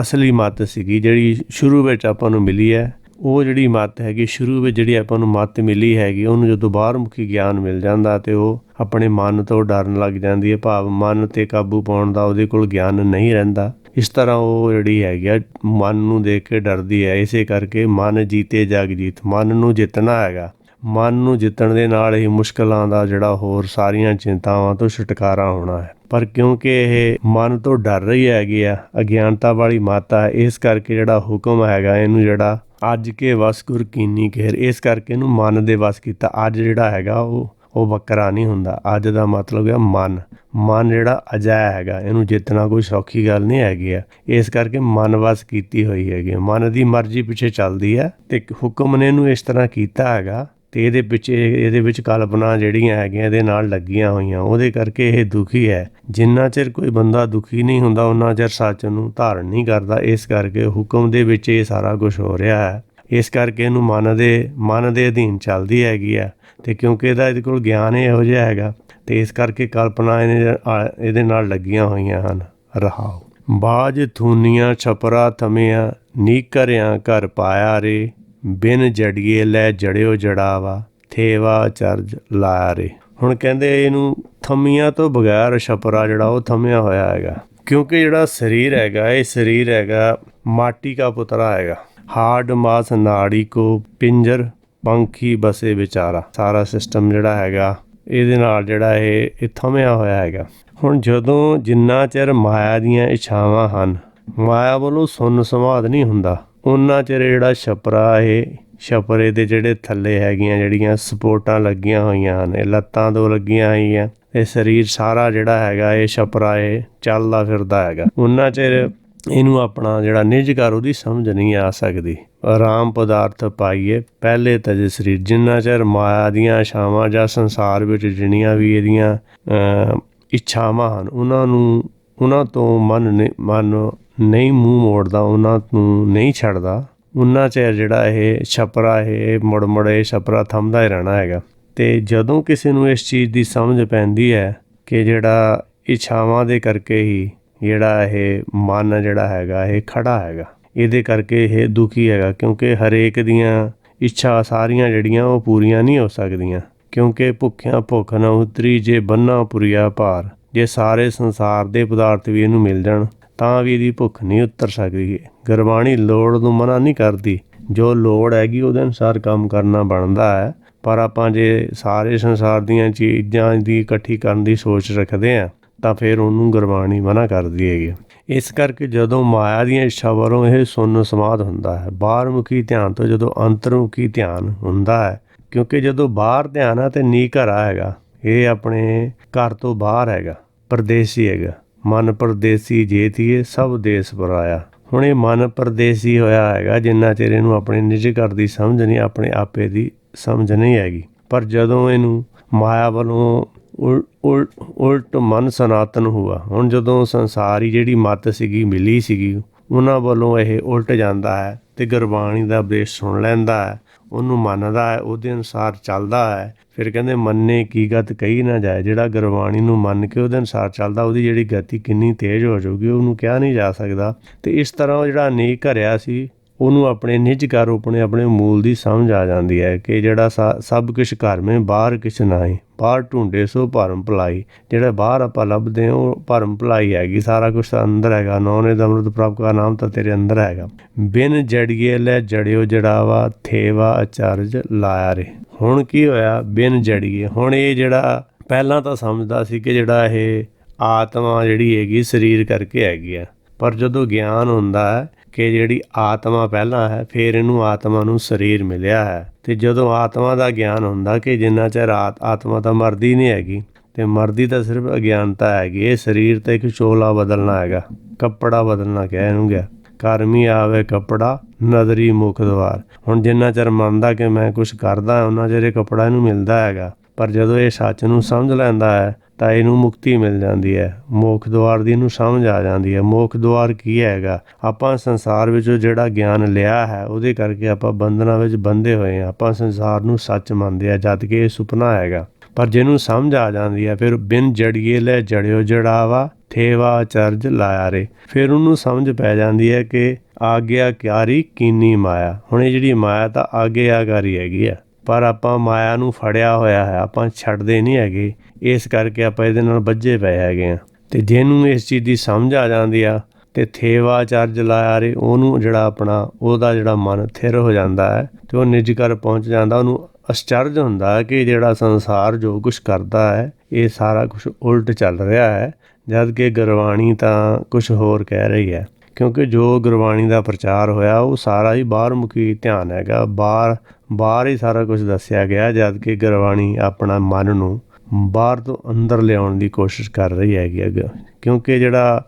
ਅਸਲੀ ਮੱਤ ਸੀਗੀ, ਜਿਹੜੀ ਸ਼ੁਰੂ ਵਿੱਚ ਆਪਾਂ ਨੂੰ ਮਿਲੀ ਹੈ, ਉਹ ਜਿਹੜੀ ਮੱਤ ਹੈਗੀ, ਸ਼ੁਰੂ ਵਿੱਚ ਜਿਹੜੀ ਆਪਾਂ ਨੂੰ ਮੱਤ ਮਿਲੀ ਹੈਗੀ, ਉਹਨੂੰ ਜਦੋਂ ਬਾਹਰ ਮੁਖੀ ਗਿਆਨ ਮਿਲ ਜਾਂਦਾ ਤੇ ਉਹ ਆਪਣੇ ਮਨ ਤੋਂ ਡਰਨ ਲੱਗ ਜਾਂਦੀ ਹੈ, ਭਾਵ ਮਨ ਤੇ ਕਾਬੂ ਪਾਉਣ ਦਾ ਉਹਦੇ ਕੋਲ ਗਿਆਨ ਨਹੀਂ ਰਹਿੰਦਾ। ਇਸ ਤਰ੍ਹਾਂ ਉਹ ਜਿਹੜੀ ਹੈਗੀ ਆ, ਮਨ ਨੂੰ ਦੇਖ ਕੇ ਡਰਦੀ ਹੈ, ਇਸੇ ਕਰਕੇ ਮਨ ਜੀਤੇ ਜਗ ਜੀਤ, ਮਨ ਨੂੰ ਜਿੱਤਣਾ ਹੈਗਾ। ਮਨ ਨੂੰ ਜਿੱਤਣ ਦੇ ਨਾਲ ਹੀ ਮੁਸ਼ਕਲਾਂ ਦਾ ਜਿਹੜਾ ਹੋਰ ਸਾਰੀਆਂ ਚਿੰਤਾਵਾਂ ਤੋਂ ਛੁਟਕਾਰਾ ਹੋਣਾ ਹੈ। ਪਰ ਕਿਉਂਕਿ ਇਹ ਮਨ ਤੋਂ ਡਰ ਰਹੀ ਹੈਗੀ ਆ, ਅਗਿਆਨਤਾ ਵਾਲੀ ਮਾਤਾ ਹੈ ਇਸ ਕਰਕੇ ਜਿਹੜਾ ਹੁਕਮ ਹੈਗਾ, ਇਹਨੂੰ ਜਿਹੜਾ ਅੱਜ ਕੇ ਵਸ ਗੁਰ ਕੀਨੀ ਕਹਿਰ ਇਸ ਕਰਕੇ ਇਹਨੂੰ ਮਨ ਦੇ ਵਸ ਕੀਤਾ। ਅੱਜ ਜਿਹੜਾ ਹੈਗਾ, ਉਹ ਉਹ ਵੱਕਰਾ ਨਹੀਂ ਹੁੰਦਾ। ਅੱਜ ਦਾ ਮਤਲਬ ਹੈ ਮਨ। ਮਨ ਜਿਹੜਾ ਅਜੈ ਹੈਗਾ, ਇਹਨੂੰ ਜਿੱਤਣਾ ਕੋਈ ਸੌਖੀ ਗੱਲ ਨਹੀਂ ਹੈਗੀ ਆ। ਇਸ ਕਰਕੇ ਮਨ ਵਸ ਕੀਤੀ ਹੋਈ ਹੈਗੀ ਮਨ ਦੀ ਮਰਜ਼ੀ ਪਿੱਛੇ ਚੱਲਦੀ ਹੈ ਤੇ ਹੁਕਮ ਨੇ ਇਹਨੂੰ ਇਸ ਤਰ੍ਹਾਂ ਕੀਤਾ ਹੈਗਾ ਤੇ ਇਹਦੇ ਪਿੱਛੇ ਇਹਦੇ ਵਿੱਚ ਕਲਪਨਾ ਜਿਹੜੀਆਂ ਹੈਗੀਆਂ, ਇਹਦੇ ਨਾਲ ਲੱਗੀਆਂ ਹੋਈਆਂ। ਉਹਦੇ ਕਰਕੇ ਇਹ ਦੁਖੀ ਹੈ। ਜਿੰਨਾ ਚਿਰ ਕੋਈ ਬੰਦਾ ਦੁਖੀ ਨਹੀਂ ਹੁੰਦਾ ਉਹਨਾਂ ਚਿਰ ਸੱਚ ਨੂੰ ਧਾਰਨ ਨਹੀਂ ਕਰਦਾ। ਇਸ ਕਰਕੇ ਹੁਕਮ ਦੇ ਵਿੱਚ ਇਹ ਸਾਰਾ ਕੁਝ ਹੋ ਰਿਹਾ ਹੈ। ਇਸ ਕਰਕੇ ਇਹਨੂੰ ਮਨ ਦੇ ਮਨ ਦੇ ਅਧੀਨ ਚੱਲਦੀ ਹੈਗੀ ਆ ਤੇ ਕਿਉਂਕਿ ਇਹਦਾ ਇਹਦੇ ਕੋਲ ਗਿਆਨ ਇਹੋ ਜਿਹਾ ਹੈਗਾ, ਤੇ ਇਸ ਕਰਕੇ ਕਲਪਨਾ ਇਹਦੇ ਆ- ਇਹਦੇ ਨਾਲ ਲੱਗੀਆਂ ਹੋਈਆਂ ਹਨ। ਰਹਾਓ। ਬਾਜ ਥੂਨੀਆਂ ਛਪਰਾ ਥਮਿਆ ਨੀਕਰਿਆਂ ਘਰ ਪਾਇਆ ਰੇ। ਬਿਨ ਜੜੀਏ ਲੈ ਜੜਿਓ ਜੜਾਵਾ, ਥੇਵਾ ਚਰਜ ਲਾਇਆ ਹੁਣ ਕਹਿੰਦੇ ਇਹਨੂੰ ਥਮੀਆਂ ਤੋਂ ਬਗੈਰ ਛਪਰਾ ਜਿਹੜਾ ਉਹ ਥਮਿਆ ਹੋਇਆ ਹੈਗਾ। ਕਿਉਂਕਿ ਜਿਹੜਾ ਸਰੀਰ ਹੈਗਾ, ਇਹ ਸਰੀਰ ਹੈਗਾ, ਮਾਟੀ ਦਾ ਪੁਤਰਾ ਹੈਗਾ। ਹਾਰਡ ਮਾਸ, ਨਾੜੀ ਕੋ ਪਿੰਜਰ, ਪੰਖੀ, ਬਸੇ ਵਿਚਾਰਾ। ਸਾਰਾ ਸਿਸਟਮ ਜਿਹੜਾ ਹੈਗਾ, ਇਹਦੇ ਨਾਲ ਜਿਹੜਾ ਇਹ ਇਹ ਥਮਿਆ ਹੋਇਆ ਹੈਗਾ। ਹੁਣ ਜਦੋਂ ਜਿੰਨਾ ਚਿਰ ਮਾਇਆ ਦੀਆਂ ਇੱਛਾਵਾਂ ਹਨ, ਮਾਇਆ ਵੱਲੋਂ ਸੁੰਨ ਸਮਾਦ ਨਹੀਂ ਹੁੰਦਾ। ਉਹਨਾਂ ਚਿਰ ਜਿਹੜਾ ਛਪਰਾ ਇਹ, ਛਪਰੇ ਦੇ ਜਿਹੜੇ ਥੱਲੇ ਹੈਗੀਆਂ ਜਿਹੜੀਆਂ ਸਪੋਰਟਾਂ ਲੱਗੀਆਂ ਹੋਈਆਂ ਹਨ, ਇਹ ਲੱਤਾਂ ਤੋਂ ਲੱਗੀਆਂ ਹੋਈਆਂ, ਇਹ ਸਰੀਰ ਸਾਰਾ ਜਿਹੜਾ ਹੈਗਾ ਇਹ ਛਪਰਾ ਇਹ ਚੱਲਦਾ ਫਿਰਦਾ ਹੈਗਾ। ਉਹਨਾਂ ਚਿਰ ਇਹਨੂੰ ਆਪਣਾ ਜਿਹੜਾ ਨਿੱਜ ਘਰ ਉਹਦੀ ਸਮਝ ਨਹੀਂ ਆ ਸਕਦੀ। ਆਰਾਮ ਪਦਾਰਥ ਪਾਈਏ, ਪਹਿਲੇ ਤਾਂ ਜੇ ਸਰੀਰ ਜਿੰਨਾ ਚਿਰ ਮਾਇਆ ਦੀਆਂ ਛਾਵਾਂ ਜਾਂ ਸੰਸਾਰ ਵਿੱਚ ਜਿੰਨੀਆਂ ਵੀ ਇਹਦੀਆਂ ਇੱਛਾਵਾਂ ਹਨ, ਉਹਨਾਂ ਨੂੰ, ਉਹਨਾਂ ਤੋਂ ਮਨ ਨਹੀਂ ਮਨ ਨਹੀਂ ਮੂੰਹ ਮੋੜਦਾ, ਉਹਨਾਂ ਨੂੰ ਨਹੀਂ ਛੱਡਦਾ। ਉਹਨਾਂ 'ਚ ਜਿਹੜਾ ਇਹ ਛਪਰਾ, ਇਹ ਮੁੜ ਮੁੜ ਇਹ ਛਪਰਾ ਥੰਮਦਾ ਹੀ ਰਹਿਣਾ ਹੈਗਾ। ਤੇ ਜਦੋਂ ਕਿਸੇ ਨੂੰ ਇਸ ਚੀਜ਼ ਦੀ ਸਮਝ ਪੈਂਦੀ ਹੈ ਕਿ ਜਿਹੜਾ ਇੱਛਾਵਾਂ ਦੇ ਕਰਕੇ ਹੀ ਜਿਹੜਾ ਇਹ ਮਨ ਜਿਹੜਾ ਹੈਗਾ, ਇਹ ਖੜਾ ਹੈਗਾ, ਇਹਦੇ ਕਰਕੇ ਇਹ ਦੁਖੀ ਹੈਗਾ, ਕਿਉਂਕਿ ਹਰੇਕ ਦੀਆਂ ਇੱਛਾ ਸਾਰੀਆਂ ਜਿਹੜੀਆਂ ਉਹ ਪੂਰੀਆਂ ਨਹੀਂ ਹੋ ਸਕਦੀਆਂ। ਕਿਉਂਕਿ ਭੁੱਖਿਆਂ ਭੁੱਖ ਨਾ ਉਤਰੀ, ਜੇ ਬੰਨਾ ਪੁਰੀਆ ਭਾਰ, ਜੇ ਸਾਰੇ ਸੰਸਾਰ ਦੇ ਪਦਾਰਥ ਵੀ ਇਹਨੂੰ ਮਿਲ ਜਾਣ ਤਾਂ ਵੀ ਇਹਦੀ ਭੁੱਖ ਨਹੀਂ ਉਤਰ ਸਕਦੀ। ਗੁਰਬਾਣੀ ਲੋੜ ਨੂੰ ਮਨਾ ਨਹੀਂ ਕਰਦੀ। ਜੋ ਲੋੜ ਹੈਗੀ ਉਹਦੇ ਅਨੁਸਾਰ ਕੰਮ ਕਰਨਾ ਬਣਦਾ ਹੈ। ਪਰ ਆਪਾਂ ਜੇ ਸਾਰੇ ਸੰਸਾਰ ਦੀਆਂ ਚੀਜ਼ਾਂ ਦੀ ਇਕੱਠੀ ਕਰਨ ਦੀ ਸੋਚ ਰੱਖਦੇ ਆ ਤਾਂ ਫਿਰ ਉਹਨੂੰ ਗੁਰਬਾਣੀ ਮਨਾ ਕਰਦੀ ਹੈਗੀ। ਇਸ ਕਰਕੇ ਜਦੋਂ ਮਾਇਆ ਦੀਆਂ ਇੱਛਾ ਵਰੋਂ ਇਹ ਸੁੰਨ ਸਮਾਦ ਹੁੰਦਾ ਹੈ ਬਾਹਰਮੁਖੀ ਧਿਆਨ ਤੋਂ ਜਦੋਂ ਅੰਤਰਮੁਖੀ ਧਿਆਨ ਹੁੰਦਾ ਹੈ, ਕਿਉਂਕਿ ਜਦੋਂ ਬਾਹਰ ਧਿਆਨ ਆ ਤੇ ਨੀ ਘਰਾ ਹੈਗਾ, ਇਹ ਆਪਣੇ ਘਰ ਤੋਂ ਬਾਹਰ ਹੈਗਾ, ਪਰਦੇਸੀ ਹੈਗਾ। ਮਨ ਪਰਦੇਸੀ ਜੇਤੀਏ ਸਭ ਦੇਸ ਪਰਾਇਆ। ਹੁਣ ਇਹ ਮਨ ਪਰਦੇਸੀ ਹੋਇਆ ਹੈਗਾ, ਜਿੰਨਾ ਚਿਰ ਇਹਨੂੰ ਆਪਣੇ ਨਿੱਜ ਘਰ ਦੀ ਸਮਝ ਨਹੀਂ, ਆਪਣੇ ਆਪੇ ਦੀ ਸਮਝ ਨਹੀਂ ਹੈਗੀ। ਪਰ ਜਦੋਂ ਇਹਨੂੰ ਮਾਇਆ ਵੱਲੋਂ ਉਲ- ਉਲ- ਉਲਟ ਮਨ ਸਨਾਤਨ ਹੁਆ, ਹੁਣ ਜਦੋਂ ਸੰਸਾਰੀ ਜਿਹੜੀ ਮੱਤ ਸੀਗੀ, ਮਿਲੀ ਸੀਗੀ, ਉਹਨਾਂ ਵੱਲੋਂ ਇਹ ਉਲਟ ਜਾਂਦਾ ਹੈ ਤੇ ਗੁਰਬਾਣੀ ਦਾ ਉਪਦੇਸ਼ ਸੁਣ ਲੈਂਦਾ ਹੈ। ਉਹਨੂੰ ਮੰਨਦਾ ਹੈ, ਉਹਦੇ ਅਨੁਸਾਰ ਚੱਲਦਾ ਹੈ। ਫਿਰ ਕਹਿੰਦੇ, ਮੰਨੇ ਕੀ ਗਤ ਕਹੀ ਨਾ ਜਾਏ। ਜਿਹੜਾ ਗੁਰਬਾਣੀ ਨੂੰ ਮੰਨ ਕੇ ਉਹਦੇ ਅਨੁਸਾਰ ਚੱਲਦਾ, ਉਹਦੀ ਜਿਹੜੀ ਗਤੀ ਕਿੰਨੀ ਤੇਜ਼ ਹੋ ਜਾਊਗੀ, ਉਹਨੂੰ ਕਿਹਾ ਨਹੀਂ ਜਾ ਸਕਦਾ। ਤੇ ਇਸ ਤਰ੍ਹਾਂ ਉਹ ਜਿਹੜਾ ਅਨੇਕ ਘਰਿਆ ਸੀ ਉਹਨੂੰ ਆਪਣੇ ਨਿੱਜ ਘਰ, ਆਪਣੇ ਆਪਣੇ ਮੂਲ ਦੀ ਸਮਝ ਆ ਜਾਂਦੀ ਹੈ ਕਿ ਜਿਹੜਾ ਸਾ- ਸਭ ਕੁਝ ਘਰ ਮੇ, ਬਾਹਰ ਕਿਛ ਨਾਹੀ ਬਾਹਰ ਢੂੰਡੇ ਸੋ ਭਰਮ ਭਲਾਈ। ਜਿਹੜਾ ਬਾਹਰ ਆਪਾਂ ਲੱਭਦੇ ਹਾਂ, ਉਹ ਭਰਮ ਭਲਾਈ ਹੈਗੀ। ਸਾਰਾ ਕੁਝ ਤਾਂ ਅੰਦਰ ਹੈਗਾ। ਨੌਨੇ ਦਮਰਤ ਪ੍ਰਭ ਦਾ ਨਾਮ ਤਾਂ ਤੇਰੇ ਅੰਦਰ ਹੈਗਾ। ਬਿਨ ਜੜੀਏ ਲੈ ਜੜਿਓ ਜੜਾਵਾ ਥੇਵਾ ਅਚਰਜ ਲਾਇਆ ਰੇ। ਹੁਣ ਕੀ ਹੋਇਆ? ਬਿਨ ਜੜੀਏ। ਹੁਣ ਇਹ ਜਿਹੜਾ, ਪਹਿਲਾਂ ਤਾਂ ਸਮਝਦਾ ਸੀ ਕਿ ਜਿਹੜਾ ਇਹ ਆਤਮਾ ਜਿਹੜੀ ਹੈਗੀ, ਸਰੀਰ ਕਰਕੇ ਹੈਗੀ ਆ। ਪਰ ਜਦੋਂ ਗਿਆਨ ਹੁੰਦਾ ਹੈ ਕਿ ਜਿਹੜੀ ਆਤਮਾ ਪਹਿਲਾਂ ਹੈ, ਫਿਰ ਇਹਨੂੰ ਆਤਮਾ ਨੂੰ ਸਰੀਰ ਮਿਲਿਆ ਹੈ। ਤੇ ਜਦੋਂ ਆਤਮਾ ਦਾ ਗਿਆਨ ਹੁੰਦਾ ਕਿ ਜਿੰਨਾ ਚਿਰ ਆਤ- ਆਤਮਾ ਤਾਂ ਮਰਦੀ ਨਹੀਂ ਹੈਗੀ, ਤੇ ਮਰਦੀ ਤਾਂ ਸਿਰਫ ਅਗਿਆਨਤਾ ਹੈਗੀ, ਇਹ ਸਰੀਰ ਤੇ ਇੱਕ ਚੋਲਾ ਬਦਲਣਾ ਹੈਗਾ, ਕੱਪੜਾ ਬਦਲਣਾ ਕਿਹਾ ਇਹਨੂੰ ਗਿਆ। ਕਰਮੀ ਆਵੇ ਕੱਪੜਾ ਨਦਰੀ ਮੁਖ ਦਵਾਰ। ਹੁਣ ਜਿੰਨਾ ਚਿਰ ਮੰਨਦਾ ਕਿ ਮੈਂ ਕੁਝ ਕਰਦਾ ਉਹਨਾਂ ਚਿਰ ਇਹ ਕੱਪੜਾ ਇਹਨੂੰ ਮਿਲਦਾ ਹੈਗਾ। ਪਰ ਜਦੋਂ ਇਹ ਸੱਚ ਨੂੰ ਸਮਝ ਲੈਂਦਾ ਹੈ ਤਾਂ ਇਹਨੂੰ ਮੁਕਤੀ ਮਿਲ ਜਾਂਦੀ ਹੈ। ਮੋਖ ਦੁਆਰ ਦੀ ਇਹਨੂੰ ਸਮਝ ਆ ਜਾਂਦੀ ਹੈ। ਮੋਖ ਦੁਆਰ ਕੀ ਹੈਗਾ? ਆਪਾਂ ਸੰਸਾਰ ਵਿੱਚੋਂ ਜਿਹੜਾ ਗਿਆਨ ਲਿਆ ਹੈ, ਉਹਦੇ ਕਰਕੇ ਆਪਾਂ ਬੰਧਨਾਂ ਵਿੱਚ ਬੰਦੇ ਹੋਏ ਹਾਂ। ਆਪਾਂ ਸੰਸਾਰ ਨੂੰ ਸੱਚ ਮੰਨਦੇ ਆ ਜਦ ਕਿ ਇਹ ਸੁਪਨਾ ਹੈਗਾ। ਪਰ ਜਿਹਨੂੰ ਸਮਝ ਆ ਜਾਂਦੀ ਹੈ, ਫਿਰ ਬਿਨ ਜੜੀਏ ਲੈ ਜੜਿਓ ਜੜਾਵਾ, ਥੇਵਾ ਚਰਜ ਲਾਇਆ ਰੇ। ਫਿਰ ਉਹਨੂੰ ਸਮਝ ਪੈ ਜਾਂਦੀ ਹੈ ਕਿ ਆਗਿਆਕਾਰੀ ਕੀਨੀ ਮਾਇਆ। ਹੁਣ ਇਹ ਜਿਹੜੀ ਮਾਇਆ ਤਾਂ ਆਗਿਆਕਾਰੀ ਹੈਗੀ ਆ। ਪਰ ਆਪਾਂ ਮਾਇਆ ਨੂੰ ਫੜਿਆ ਹੋਇਆ ਹੈ, ਆਪਾਂ ਛੱਡਦੇ ਨਹੀਂ ਹੈਗੇ। ਇਸ ਕਰਕੇ ਆਪਾਂ ਇਹਦੇ ਨਾਲ ਵੱਜੇ ਪਏ ਹੈਗੇ ਆ ਤੇ ਜਿਹਨੂੰ ਇਸ ਚੀਜ਼ ਦੀ ਸਮਝ ਆ ਜਾਂਦੀ ਆ, ਤੇ ਥੇਵਾ ਚਰਜ ਲਾਇਆ ਰੇ, ਉਹਨੂੰ ਜਿਹੜਾ ਆਪਣਾ, ਉਹਦਾ ਜਿਹੜਾ ਮਨ ਥਿਰ ਹੋ ਜਾਂਦਾ ਹੈ, ਤੇ ਉਹ ਨਿਜ ਘਰ ਪਹੁੰਚ ਜਾਂਦਾ, ਉਹਨੂੰ ਅਚਰਜ ਹੁੰਦਾ ਕਿ ਜਿਹੜਾ ਸੰਸਾਰ ਜੋ ਕੁਝ ਕਰਦਾ ਹੈ, ਇਹ ਸਾਰਾ ਕੁਝ ਉਲਟ ਚੱਲ ਰਿਹਾ ਹੈ, ਜਦ ਕਿ ਗੁਰਬਾਣੀ ਤਾਂ ਕੁਝ ਹੋਰ ਕਹਿ ਰਹੀ ਹੈ। ਕਿਉਂਕਿ ਜੋ ਗੁਰਬਾਣੀ ਦਾ ਪ੍ਰਚਾਰ ਹੋਇਆ, ਉਹ ਸਾਰਾ ਹੀ ਬਾਹਰਮੁਖੀ ਧਿਆਨ ਹੈਗਾ। ਬਾਹਰ ਬਾਹਰ ਹੀ ਸਾਰਾ ਕੁਝ ਦੱਸਿਆ ਗਿਆ ਜਦ ਕਿ ਗੁਰਬਾਣੀ ਆਪਣਾ ਮਨ ਨੂੰ ਬਾਹਰ ਤੋਂ ਅੰਦਰ ਲਿਆਉਣ ਦੀ ਕੋਸ਼ਿਸ਼ ਕਰ ਰਹੀ ਹੈਗੀ ਅੱਗੇ। ਕਿਉਂਕਿ ਜਿਹੜਾ